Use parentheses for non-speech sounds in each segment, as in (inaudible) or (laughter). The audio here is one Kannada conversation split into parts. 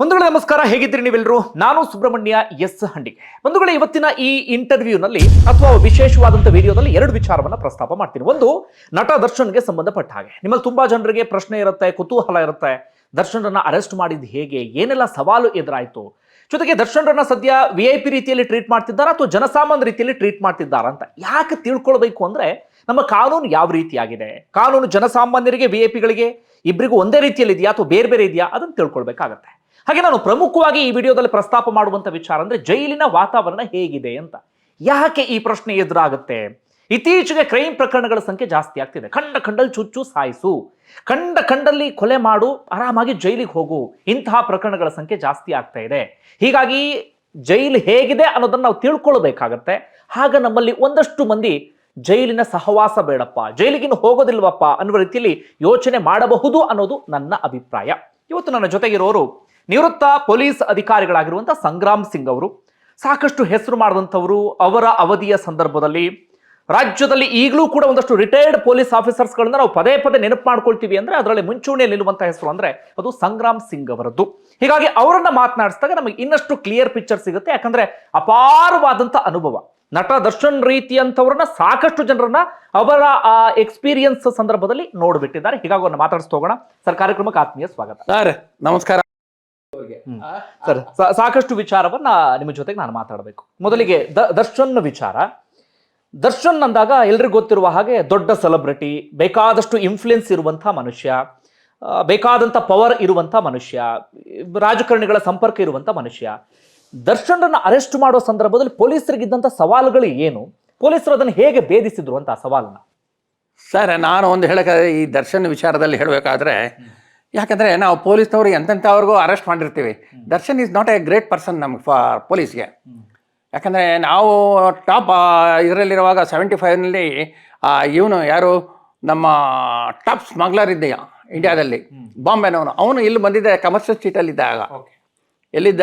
ಬಂಧುಗಳೇ, ನಮಸ್ಕಾರ. ಹೇಗಿದ್ದೀರಿ ನೀವೆಲ್ಲರೂ? ನಾನು ಸುಬ್ರಹ್ಮಣ್ಯ ಎಸ್ ಹಂಡಿಗೆ ಬಂಧುಗಳೇ, ಇವತ್ತಿನ ಈ ಇಂಟರ್ವ್ಯೂನಲ್ಲಿ ಅಥವಾ ವಿಶೇಷವಾದಂಥ ವಿಡಿಯೋದಲ್ಲಿ ಎರಡು ವಿಚಾರವನ್ನ ಪ್ರಸ್ತಾಪ ಮಾಡ್ತೀನಿ. ಒಂದು, ನಟ ದರ್ಶನ್ಗೆ ಸಂಬಂಧಪಟ್ಟ ಹಾಗೆ. ನಿಮ್ಮಲ್ಲಿ ತುಂಬಾ ಜನರಿಗೆ ಪ್ರಶ್ನೆ ಇರುತ್ತೆ, ಕುತೂಹಲ ಇರುತ್ತೆ. ದರ್ಶನ್ರನ್ನ ಅರೆಸ್ಟ್ ಮಾಡಿದ್ದು ಹೇಗೆ? ಏನೆಲ್ಲ ಸವಾಲು ಎದುರಾಯಿತು? ಜೊತೆಗೆ ದರ್ಶನ್ರನ್ನ ಸದ್ಯ ವಿ ಐ ಪಿ ರೀತಿಯಲ್ಲಿ ಟ್ರೀಟ್ ಮಾಡ್ತಿದ್ದಾರಾ ಅಥವಾ ಜನಸಾಮಾನ್ಯ ರೀತಿಯಲ್ಲಿ ಟ್ರೀಟ್ ಮಾಡ್ತಿದ್ದಾರಾ ಅಂತ ಯಾಕೆ ತಿಳ್ಕೊಳ್ಬೇಕು ಅಂದ್ರೆ ನಮ್ಮ ಕಾನೂನು ಯಾವ ರೀತಿಯಾಗಿದೆ? ಕಾನೂನು ಜನಸಾಮಾನ್ಯರಿಗೆ ವಿ ಐ ಪಿಗಳಿಗೆ ಇಬ್ಬರಿಗೂ ಒಂದೇ ರೀತಿಯಲ್ಲಿ ಇದೆಯಾ ಅಥವಾ ಬೇರೆ ಬೇರೆ ಇದೆಯಾ? ಅದನ್ನು ತಿಳ್ಕೊಳ್ಬೇಕಾಗತ್ತೆ. ಹಾಗೆ ನಾನು ಪ್ರಮುಖವಾಗಿ ಈ ವಿಡಿಯೋದಲ್ಲಿ ಪ್ರಸ್ತಾಪ ಮಾಡುವಂಥ ವಿಚಾರ ಅಂದರೆ ಜೈಲಿನ ವಾತಾವರಣ ಹೇಗಿದೆ ಅಂತ. ಯಾಕೆ ಈ ಪ್ರಶ್ನೆ ಎದುರಾಗುತ್ತೆ? ಇತ್ತೀಚೆಗೆ ಕ್ರೈಮ್ ಪ್ರಕರಣಗಳ ಸಂಖ್ಯೆ ಜಾಸ್ತಿ ಆಗ್ತಿದೆ. ಕಂಡ ಕಂಡಲ್ಲಿ ಚುಚ್ಚು ಸಾಯಿಸು. ಕಂಡ ಕಂಡಲ್ಲಿ ಕೊಲೆ ಮಾಡು, ಆರಾಮಾಗಿ ಜೈಲಿಗೆ ಹೋಗು. ಇಂತಹ ಪ್ರಕರಣಗಳ ಸಂಖ್ಯೆ ಜಾಸ್ತಿ ಆಗ್ತಾ ಇದೆ. ಹೀಗಾಗಿ ಜೈಲು ಹೇಗಿದೆ ಅನ್ನೋದನ್ನು ನಾವು ತಿಳ್ಕೊಳ್ಬೇಕಾಗತ್ತೆ. ಆಗ ನಮ್ಮಲ್ಲಿ ಒಂದಷ್ಟು ಮಂದಿ ಜೈಲಿನ ಸಹವಾಸ ಬೇಡಪ್ಪ, ಜೈಲಿಗಿನ್ನು ಹೋಗೋದಿಲ್ವಪ್ಪ ಅನ್ನುವ ರೀತಿಯಲ್ಲಿ ಯೋಚನೆ ಮಾಡಬಹುದು ಅನ್ನೋದು ನನ್ನ ಅಭಿಪ್ರಾಯ. ಇವತ್ತು ನನ್ನ ಜೊತೆಗಿರೋರು ನಿವೃತ್ತ ಪೊಲೀಸ್ ಅಧಿಕಾರಿಗಳಾಗಿರುವಂಥ ಸಂಗ್ರಾಮ್ ಸಿಂಗ್ ಅವರು, ಸಾಕಷ್ಟು ಹೆಸರು ಮಾಡಿದಂಥವರು ಅವರ ಅವಧಿಯ ಸಂದರ್ಭದಲ್ಲಿ ರಾಜ್ಯದಲ್ಲಿ ಈಗಲೂ ಕೂಡ ಒಂದಷ್ಟು ರಿಟೈರ್ಡ್ ಪೊಲೀಸ್ ಆಫೀಸರ್ಸ್ಗಳನ್ನ ನಾವು ಪದೇ ಪದೇ ನೆನಪು ಮಾಡ್ಕೊಳ್ತೀವಿ ಅಂದ್ರೆ ಅದರಲ್ಲಿ ಮುಂಚೂಣಿಯಲ್ಲಿ ನಿಲ್ಲುವಂಥ ಹೆಸರು ಅಂದ್ರೆ ಅದು ಸಂಗ್ರಾಮ್ ಸಿಂಗ್ ಅವರದ್ದು. ಹೀಗಾಗಿ ಅವರನ್ನು ಮಾತನಾಡಿಸಿದಾಗ ನಮಗೆ ಇನ್ನಷ್ಟು ಕ್ಲಿಯರ್ ಪಿಕ್ಚರ್ ಸಿಗುತ್ತೆ. ಯಾಕಂದ್ರೆ ಅಪಾರವಾದಂಥ ಅನುಭವ. ನಟ ದರ್ಶನ್ ರೀತಿಯಂಥವ್ರನ್ನ ಸಾಕಷ್ಟು ಜನರನ್ನ ಅವರ, ಆ ಎಕ್ಸ್ಪೀರಿಯನ್ಸ್ ಸಂದರ್ಭದಲ್ಲಿ ನೋಡ್ಬಿಟ್ಟಿದ್ದಾರೆ. ಹೀಗಾಗಿ ಅವ್ರನ್ನ ಮಾತಾಡಿಸ್ತಾ ಹೋಗೋಣ. ಸರ್, ಕಾರ್ಯಕ್ರಮಕ್ಕೆ ಆತ್ಮೀಯ ಸ್ವಾಗತ. ನಮಸ್ಕಾರ. ಸರ್. ಸಾಕಷ್ಟು ವಿಚಾರವನ್ನ ನಿಮ್ಮ ಜೊತೆಗೆ ನಾನು ಮಾತಾಡಬೇಕು. ಮೊದಲಿಗೆ ದ- ದರ್ಶನ್ ವಿಚಾರ. ದರ್ಶನ್ ಅಂದಾಗ ಎಲ್ರಿಗೂ ಗೊತ್ತಿರುವ ಹಾಗೆ ದೊಡ್ಡ ಸೆಲೆಬ್ರಿಟಿ ಬೇಕಾದಷ್ಟು ಇನ್ಫ್ಲುಯೆನ್ಸ್ ಇರುವಂಥ ಮನುಷ್ಯ ಬೇಕಾದಂಥ ಪವರ್ ಇರುವಂಥ ಮನುಷ್ಯ ರಾಜಕಾರಣಿಗಳ ಸಂಪರ್ಕ ಇರುವಂಥ ಮನುಷ್ಯ. ದರ್ಶನ್ರನ್ನ ಅರೆಸ್ಟ್ ಮಾಡೋ ಸಂದರ್ಭದಲ್ಲಿ ಪೊಲೀಸರಿಗಿದ್ದಂಥ ಸವಾಲುಗಳು ಏನು? ಪೊಲೀಸರು ಅದನ್ನು ಹೇಗೆ ಭೇದಿಸಿದ್ರು ಅಂತ ಆ ಸವಾಲನ್ನ? ಸರ್ ನಾನು ಒಂದು ಹೇಳಕ್ಕೆ ಈ ದರ್ಶನ್ ವಿಚಾರದಲ್ಲಿ ಹೇಳಬೇಕಾದ್ರೆ ಯಾಕಂದರೆ ನಾವು ಪೊಲೀಸ್ನವ್ರು ಎಂತೆಂಥವ್ರಿಗೂ ಅರೆಸ್ಟ್ ಮಾಡಿರ್ತೀವಿ. Darshan is not a great person ನಮ್ಗೆ ಫಾರ್ ಪೊಲೀಸ್ಗೆ. ಯಾಕಂದರೆ ನಾವು ಟಾಪ್ ಇದರಲ್ಲಿರುವಾಗ ಸೆವೆಂಟಿ ಫೈವ್ನಲ್ಲಿ ಇವನು ಯಾರು ನಮ್ಮ ಟಾಪ್ ಸ್ಮಗ್ಲರ್ ಇದ್ದೀಯ ಇಂಡಿಯಾದಲ್ಲಿ. ಬಾಂಬೆನವನು. ಅವನು ಇಲ್ಲಿ ಬಂದಿದ್ದ ಕಮರ್ಷಿಯಲ್ ಸ್ಟ್ರೀಟಲ್ಲಿದ್ದ ಆಗ. ಎಲ್ಲಿದ್ದ?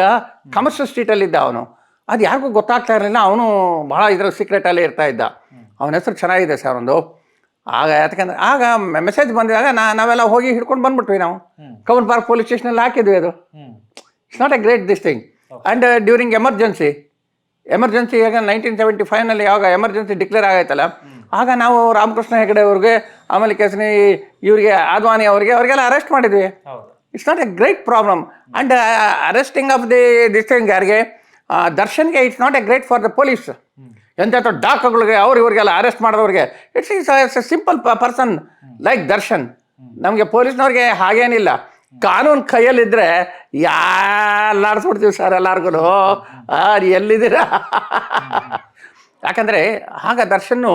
ಕಮರ್ಷಿಯಲ್ ಸ್ಟ್ರೀಟಲ್ಲಿದ್ದ ಅವನು. ಅದು ಯಾರಿಗೂ ಗೊತ್ತಾಗ್ತಾ ಇರಲಿಲ್ಲ. ಅವನು ಬಹಳ ಇದ್ರ ಸೀಕ್ರೆಟಲ್ಲೇ ಇರ್ತಾ ಇದ್ದ. ಅವನ ಹೆಸರು ಚೆನ್ನಾಗಿದೆ ಸರ್ ಒಂದು. ಆಗ ಯಾಕಂದ್ರೆ ಆಗ ಮೆಸೇಜ್ ಬಂದಾಗ ನಾ ನಾವೆಲ್ಲ ಹೋಗಿ ಹಿಡ್ಕೊಂಡು ಬಂದ್ಬಿಟ್ವಿ ನಾವು. ಕವನ್ ಪಾರ್ಕ್ ಪೊಲೀಸ್ ಸ್ಟೇಷನಲ್ಲಿ ಹಾಕಿದ್ವಿ ಅದು. It's not a great this thing and during emergency emergency ಈಗ ನೈನ್ಟೀನ್ ಸೆವೆಂಟಿ ಫೈವ್ನಲ್ಲಿ ಯಾವಾಗ ಎಮರ್ಜೆನ್ಸಿ ಡಿಕ್ಲೇರ್ ಆಗೈತಲ್ಲ. ಆಗ ನಾವು ರಾಮಕೃಷ್ಣ ಹೆಗಡೆ ಅವ್ರಿಗೆ ಆಮೇಲೆ ಕೆಸನಿ ಇವರಿಗೆ ಆದ್ವಾನಿ ಅವರಿಗೆ ಅವರಿಗೆಲ್ಲ ಅರೆಸ್ಟ್ ಮಾಡಿದ್ವಿ. It's not a great problem and arresting of the this thing ಯಾರಿಗೆ ಆ, ದರ್ಶನ್ಗೆ it's not a great for the police ಎಂತೆಂಥ ಡಾಕ್ಟರ್ಗಳಿಗೆ ಅವ್ರು ಇವರಿಗೆಲ್ಲ arrest ಮಾಡಿದವ್ರಿಗೆ. It's is a simple person like Darshan. ನಮಗೆ ಪೊಲೀಸ್ನವ್ರಿಗೆ ಹಾಗೇನಿಲ್ಲ. ಕಾನೂನು ಕೈಯಲ್ಲಿದ್ದರೆ ಎಲ್ಲಾಡ್ಸ್ಬಿಡ್ತೀವಿ ಸರ್ ಎಲ್ಲಾರ್ಗು ಎಲ್ಲಿದ್ದೀರಾ? ಯಾಕಂದರೆ ಆಗ ದರ್ಶನ್ನು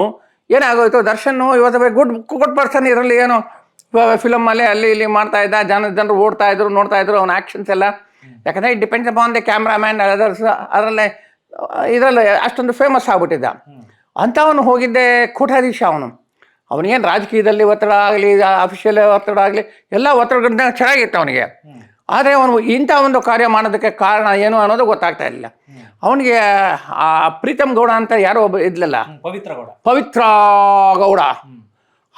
ಏನಾಗೋಯ್ತು? ದರ್ಶನ್ನು ಇವತ್ತು ಗುಡ್ ಗುಡ್ ಪರ್ಸನ್ ಇದರಲ್ಲಿ ಏನು? ಫಿಲಮಲ್ಲಿ ಅಲ್ಲಿ ಇಲ್ಲಿ ಮಾಡ್ತಾ ಇದ್ದ, ಜನ, ಜನರು ಓಡ್ತಾ ಇದ್ರು, ನೋಡ್ತಾ ಇದ್ರು, ಅವನ ಆ್ಯಕ್ಷನ್ಸ್ ಎಲ್ಲ. ಯಾಕಂದರೆ it depends upon the cameraman others ಅದರಲ್ಲೇ ಇದರಲ್ಲಿ ಅಷ್ಟೊಂದು ಫೇಮಸ್ ಆಗ್ಬಿಟ್ಟಿದ್ದ. ಅಂಥವನು ಹೋಗಿದ್ದೆ ಕೋಟಾಧೀಶ ಅವನು. ಅವನಿಗೇನು ರಾಜಕೀಯದಲ್ಲಿ ಒತ್ತಡ ಆಗಲಿ ಅಫಿಷಿಯಲ್ ಒತ್ತಡ ಆಗಲಿ ಎಲ್ಲ ಒತ್ತಡಗಳಿಂದ ಚೆನ್ನಾಗಿತ್ತು ಅವನಿಗೆ. ಆದರೆ ಅವನು ಇಂಥ ಒಂದು ಕಾರ್ಯ ಮಾಡೋದಕ್ಕೆ ಕಾರಣ ಏನು ಅನ್ನೋದು ಗೊತ್ತಾಗ್ತಾ ಇರಲಿಲ್ಲ. ಅವನಿಗೆ ಆ ಪ್ರೀತಮ್ ಗೌಡ ಅಂತ ಯಾರೋ ಒಬ್ಬ ಇದ್ಲಲ್ಲ? ಪವಿತ್ರ ಗೌಡ. ಪವಿತ್ರ ಗೌಡ.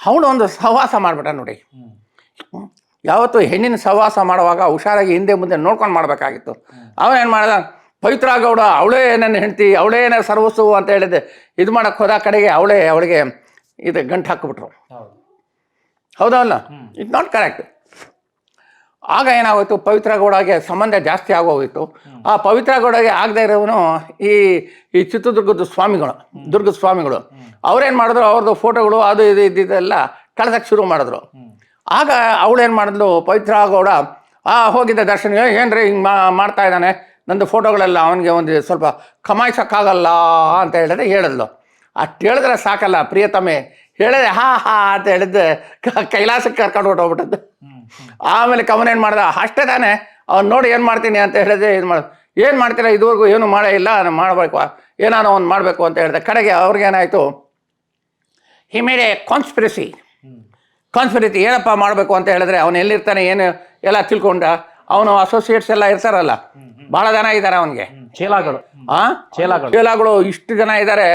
ಅವನು ಒಂದು ಸಹವಾಸ ಮಾಡಿಬಿಟ್ಟ ನೋಡಿ. ಯಾವತ್ತು ಹೆಣ್ಣಿನ ಸಹವಾಸ ಮಾಡುವಾಗ ಹುಷಾರಾಗಿ ಹಿಂದೆ ಮುಂದೆ ನೋಡ್ಕೊಂಡು ಮಾಡಬೇಕಾಗಿತ್ತು. ಅವನೇನು ಮಾಡ್ದ? ಪವಿತ್ರ ಗೌಡ ಅವಳೇ ನನ್ನ ಹೆಂಡತಿ ಅವಳೇ ಏನೇ ಸರ್ವಸ್ಸು ಅಂತ ಹೇಳಿದೆ ಇದು ಮಾಡಕ್ಕೆ ಹೋದ ಕಡೆಗೆ ಅವಳೇ ಅವಳಿಗೆ ಇದು ಗಂಟು ಹಾಕಿಬಿಟ್ರು. ಹೌದಲ್ಲ ಇಟ್ ನಾಟ್ ಕರೆಕ್ಟ್ ಆಗ ಏನಾಗೋಯ್ತು? ಪವಿತ್ರ ಗೌಡಗೆ ಸಂಬಂಧ ಜಾಸ್ತಿ ಆಗೋಗಿತ್ತು ಆ ಪವಿತ್ರ ಗೌಡಗೆ ಆಗದೆ ಇರೋವನು ಈ ಈ ಚಿತ್ರದುರ್ಗದ ಸ್ವಾಮಿಗಳು ದುರ್ಗದ ಸ್ವಾಮಿಗಳು. ಅವ್ರೇನು ಮಾಡಿದ್ರು? ಅವ್ರದ್ದು ಫೋಟೋಗಳು ಅದು ಇದು ಇದೆಲ್ಲ ಕಳ್ದಕ್ಕೆ ಶುರು ಮಾಡಿದ್ರು. ಆಗ ಅವಳೇನು ಮಾಡಿದ್ಲು? ಪವಿತ್ರ ಗೌಡ ಆ ಹೋಗಿದ್ದ ದರ್ಶನ ಏನು ರೀ ಹಿಂಗೆ ಮಾಡ್ತಾ ಇದ್ದಾನೆ? ನಂದು ಫೋಟೋಗಳೆಲ್ಲ ಅವನಿಗೆ ಒಂದು ಸ್ವಲ್ಪ ಕಮಾಯಿಸೋಕ್ಕಾಗಲ್ಲ ಅಂತ ಹೇಳಿದ್ರೆ ಹೇಳಿದ್ಲು. ಅಷ್ಟು ಹೇಳಿದ್ರೆ ಸಾಕಲ್ಲ, ಪ್ರಿಯತಮೆ. ಹೇಳಿದೆ, ಹಾ ಹಾ ಅಂತ ಹೇಳಿದ್ದೆ. ಕೈಲಾಸಕ್ಕೆ ಕರ್ಕೊಂಡು ಹೊಟ್ಟೋಗ್ಬಿಟ್ಟದ್ದು ಆಮೇಲೆ ಕವನ ಏನು ಮಾಡ್ದ, ಅಷ್ಟೇ ತಾನೇ. ಅವ್ನು ನೋಡಿ ಏನು ಮಾಡ್ತೀನಿ ಅಂತ ಹೇಳಿದೆ, ಇದು ಮಾಡ. ಏನು ಮಾಡ್ತೀರಾ, ಇದುವರೆಗೂ ಏನು ಮಾಡೇ ಇಲ್ಲ, ನಾನು ಮಾಡಬೇಕು. ಏನಾನೋ ಒಂದು ಮಾಡಬೇಕು ಅಂತ ಹೇಳಿದೆ. ಕಡೆಗೆ ಅವ್ರಿಗೇನಾಯಿತು he made a conspiracy conspiracy ಏನಪ್ಪ ಮಾಡಬೇಕು ಅಂತ ಹೇಳಿದ್ರೆ, ಅವನು ಎಲ್ಲಿರ್ತಾನೆ, ಏನು, ಎಲ್ಲ ತಿಳ್ಕೊಂಡ. ಅವನು ಅಸೋಸಿಯೇಟ್ಸ್ ಎಲ್ಲ ಇರ್ತಾರಲ್ಲ. ಭಾಳ ಜನ ಇದ್ದಾರೆ ಅವನಿಗೆ. ಚೇಲಾಗಳು. ಆ? ಚೇಲಾಗಳು. ಚೇಲಾಗಳು ಇಷ್ಟು ಜನ ಇದ್ದಾರೆ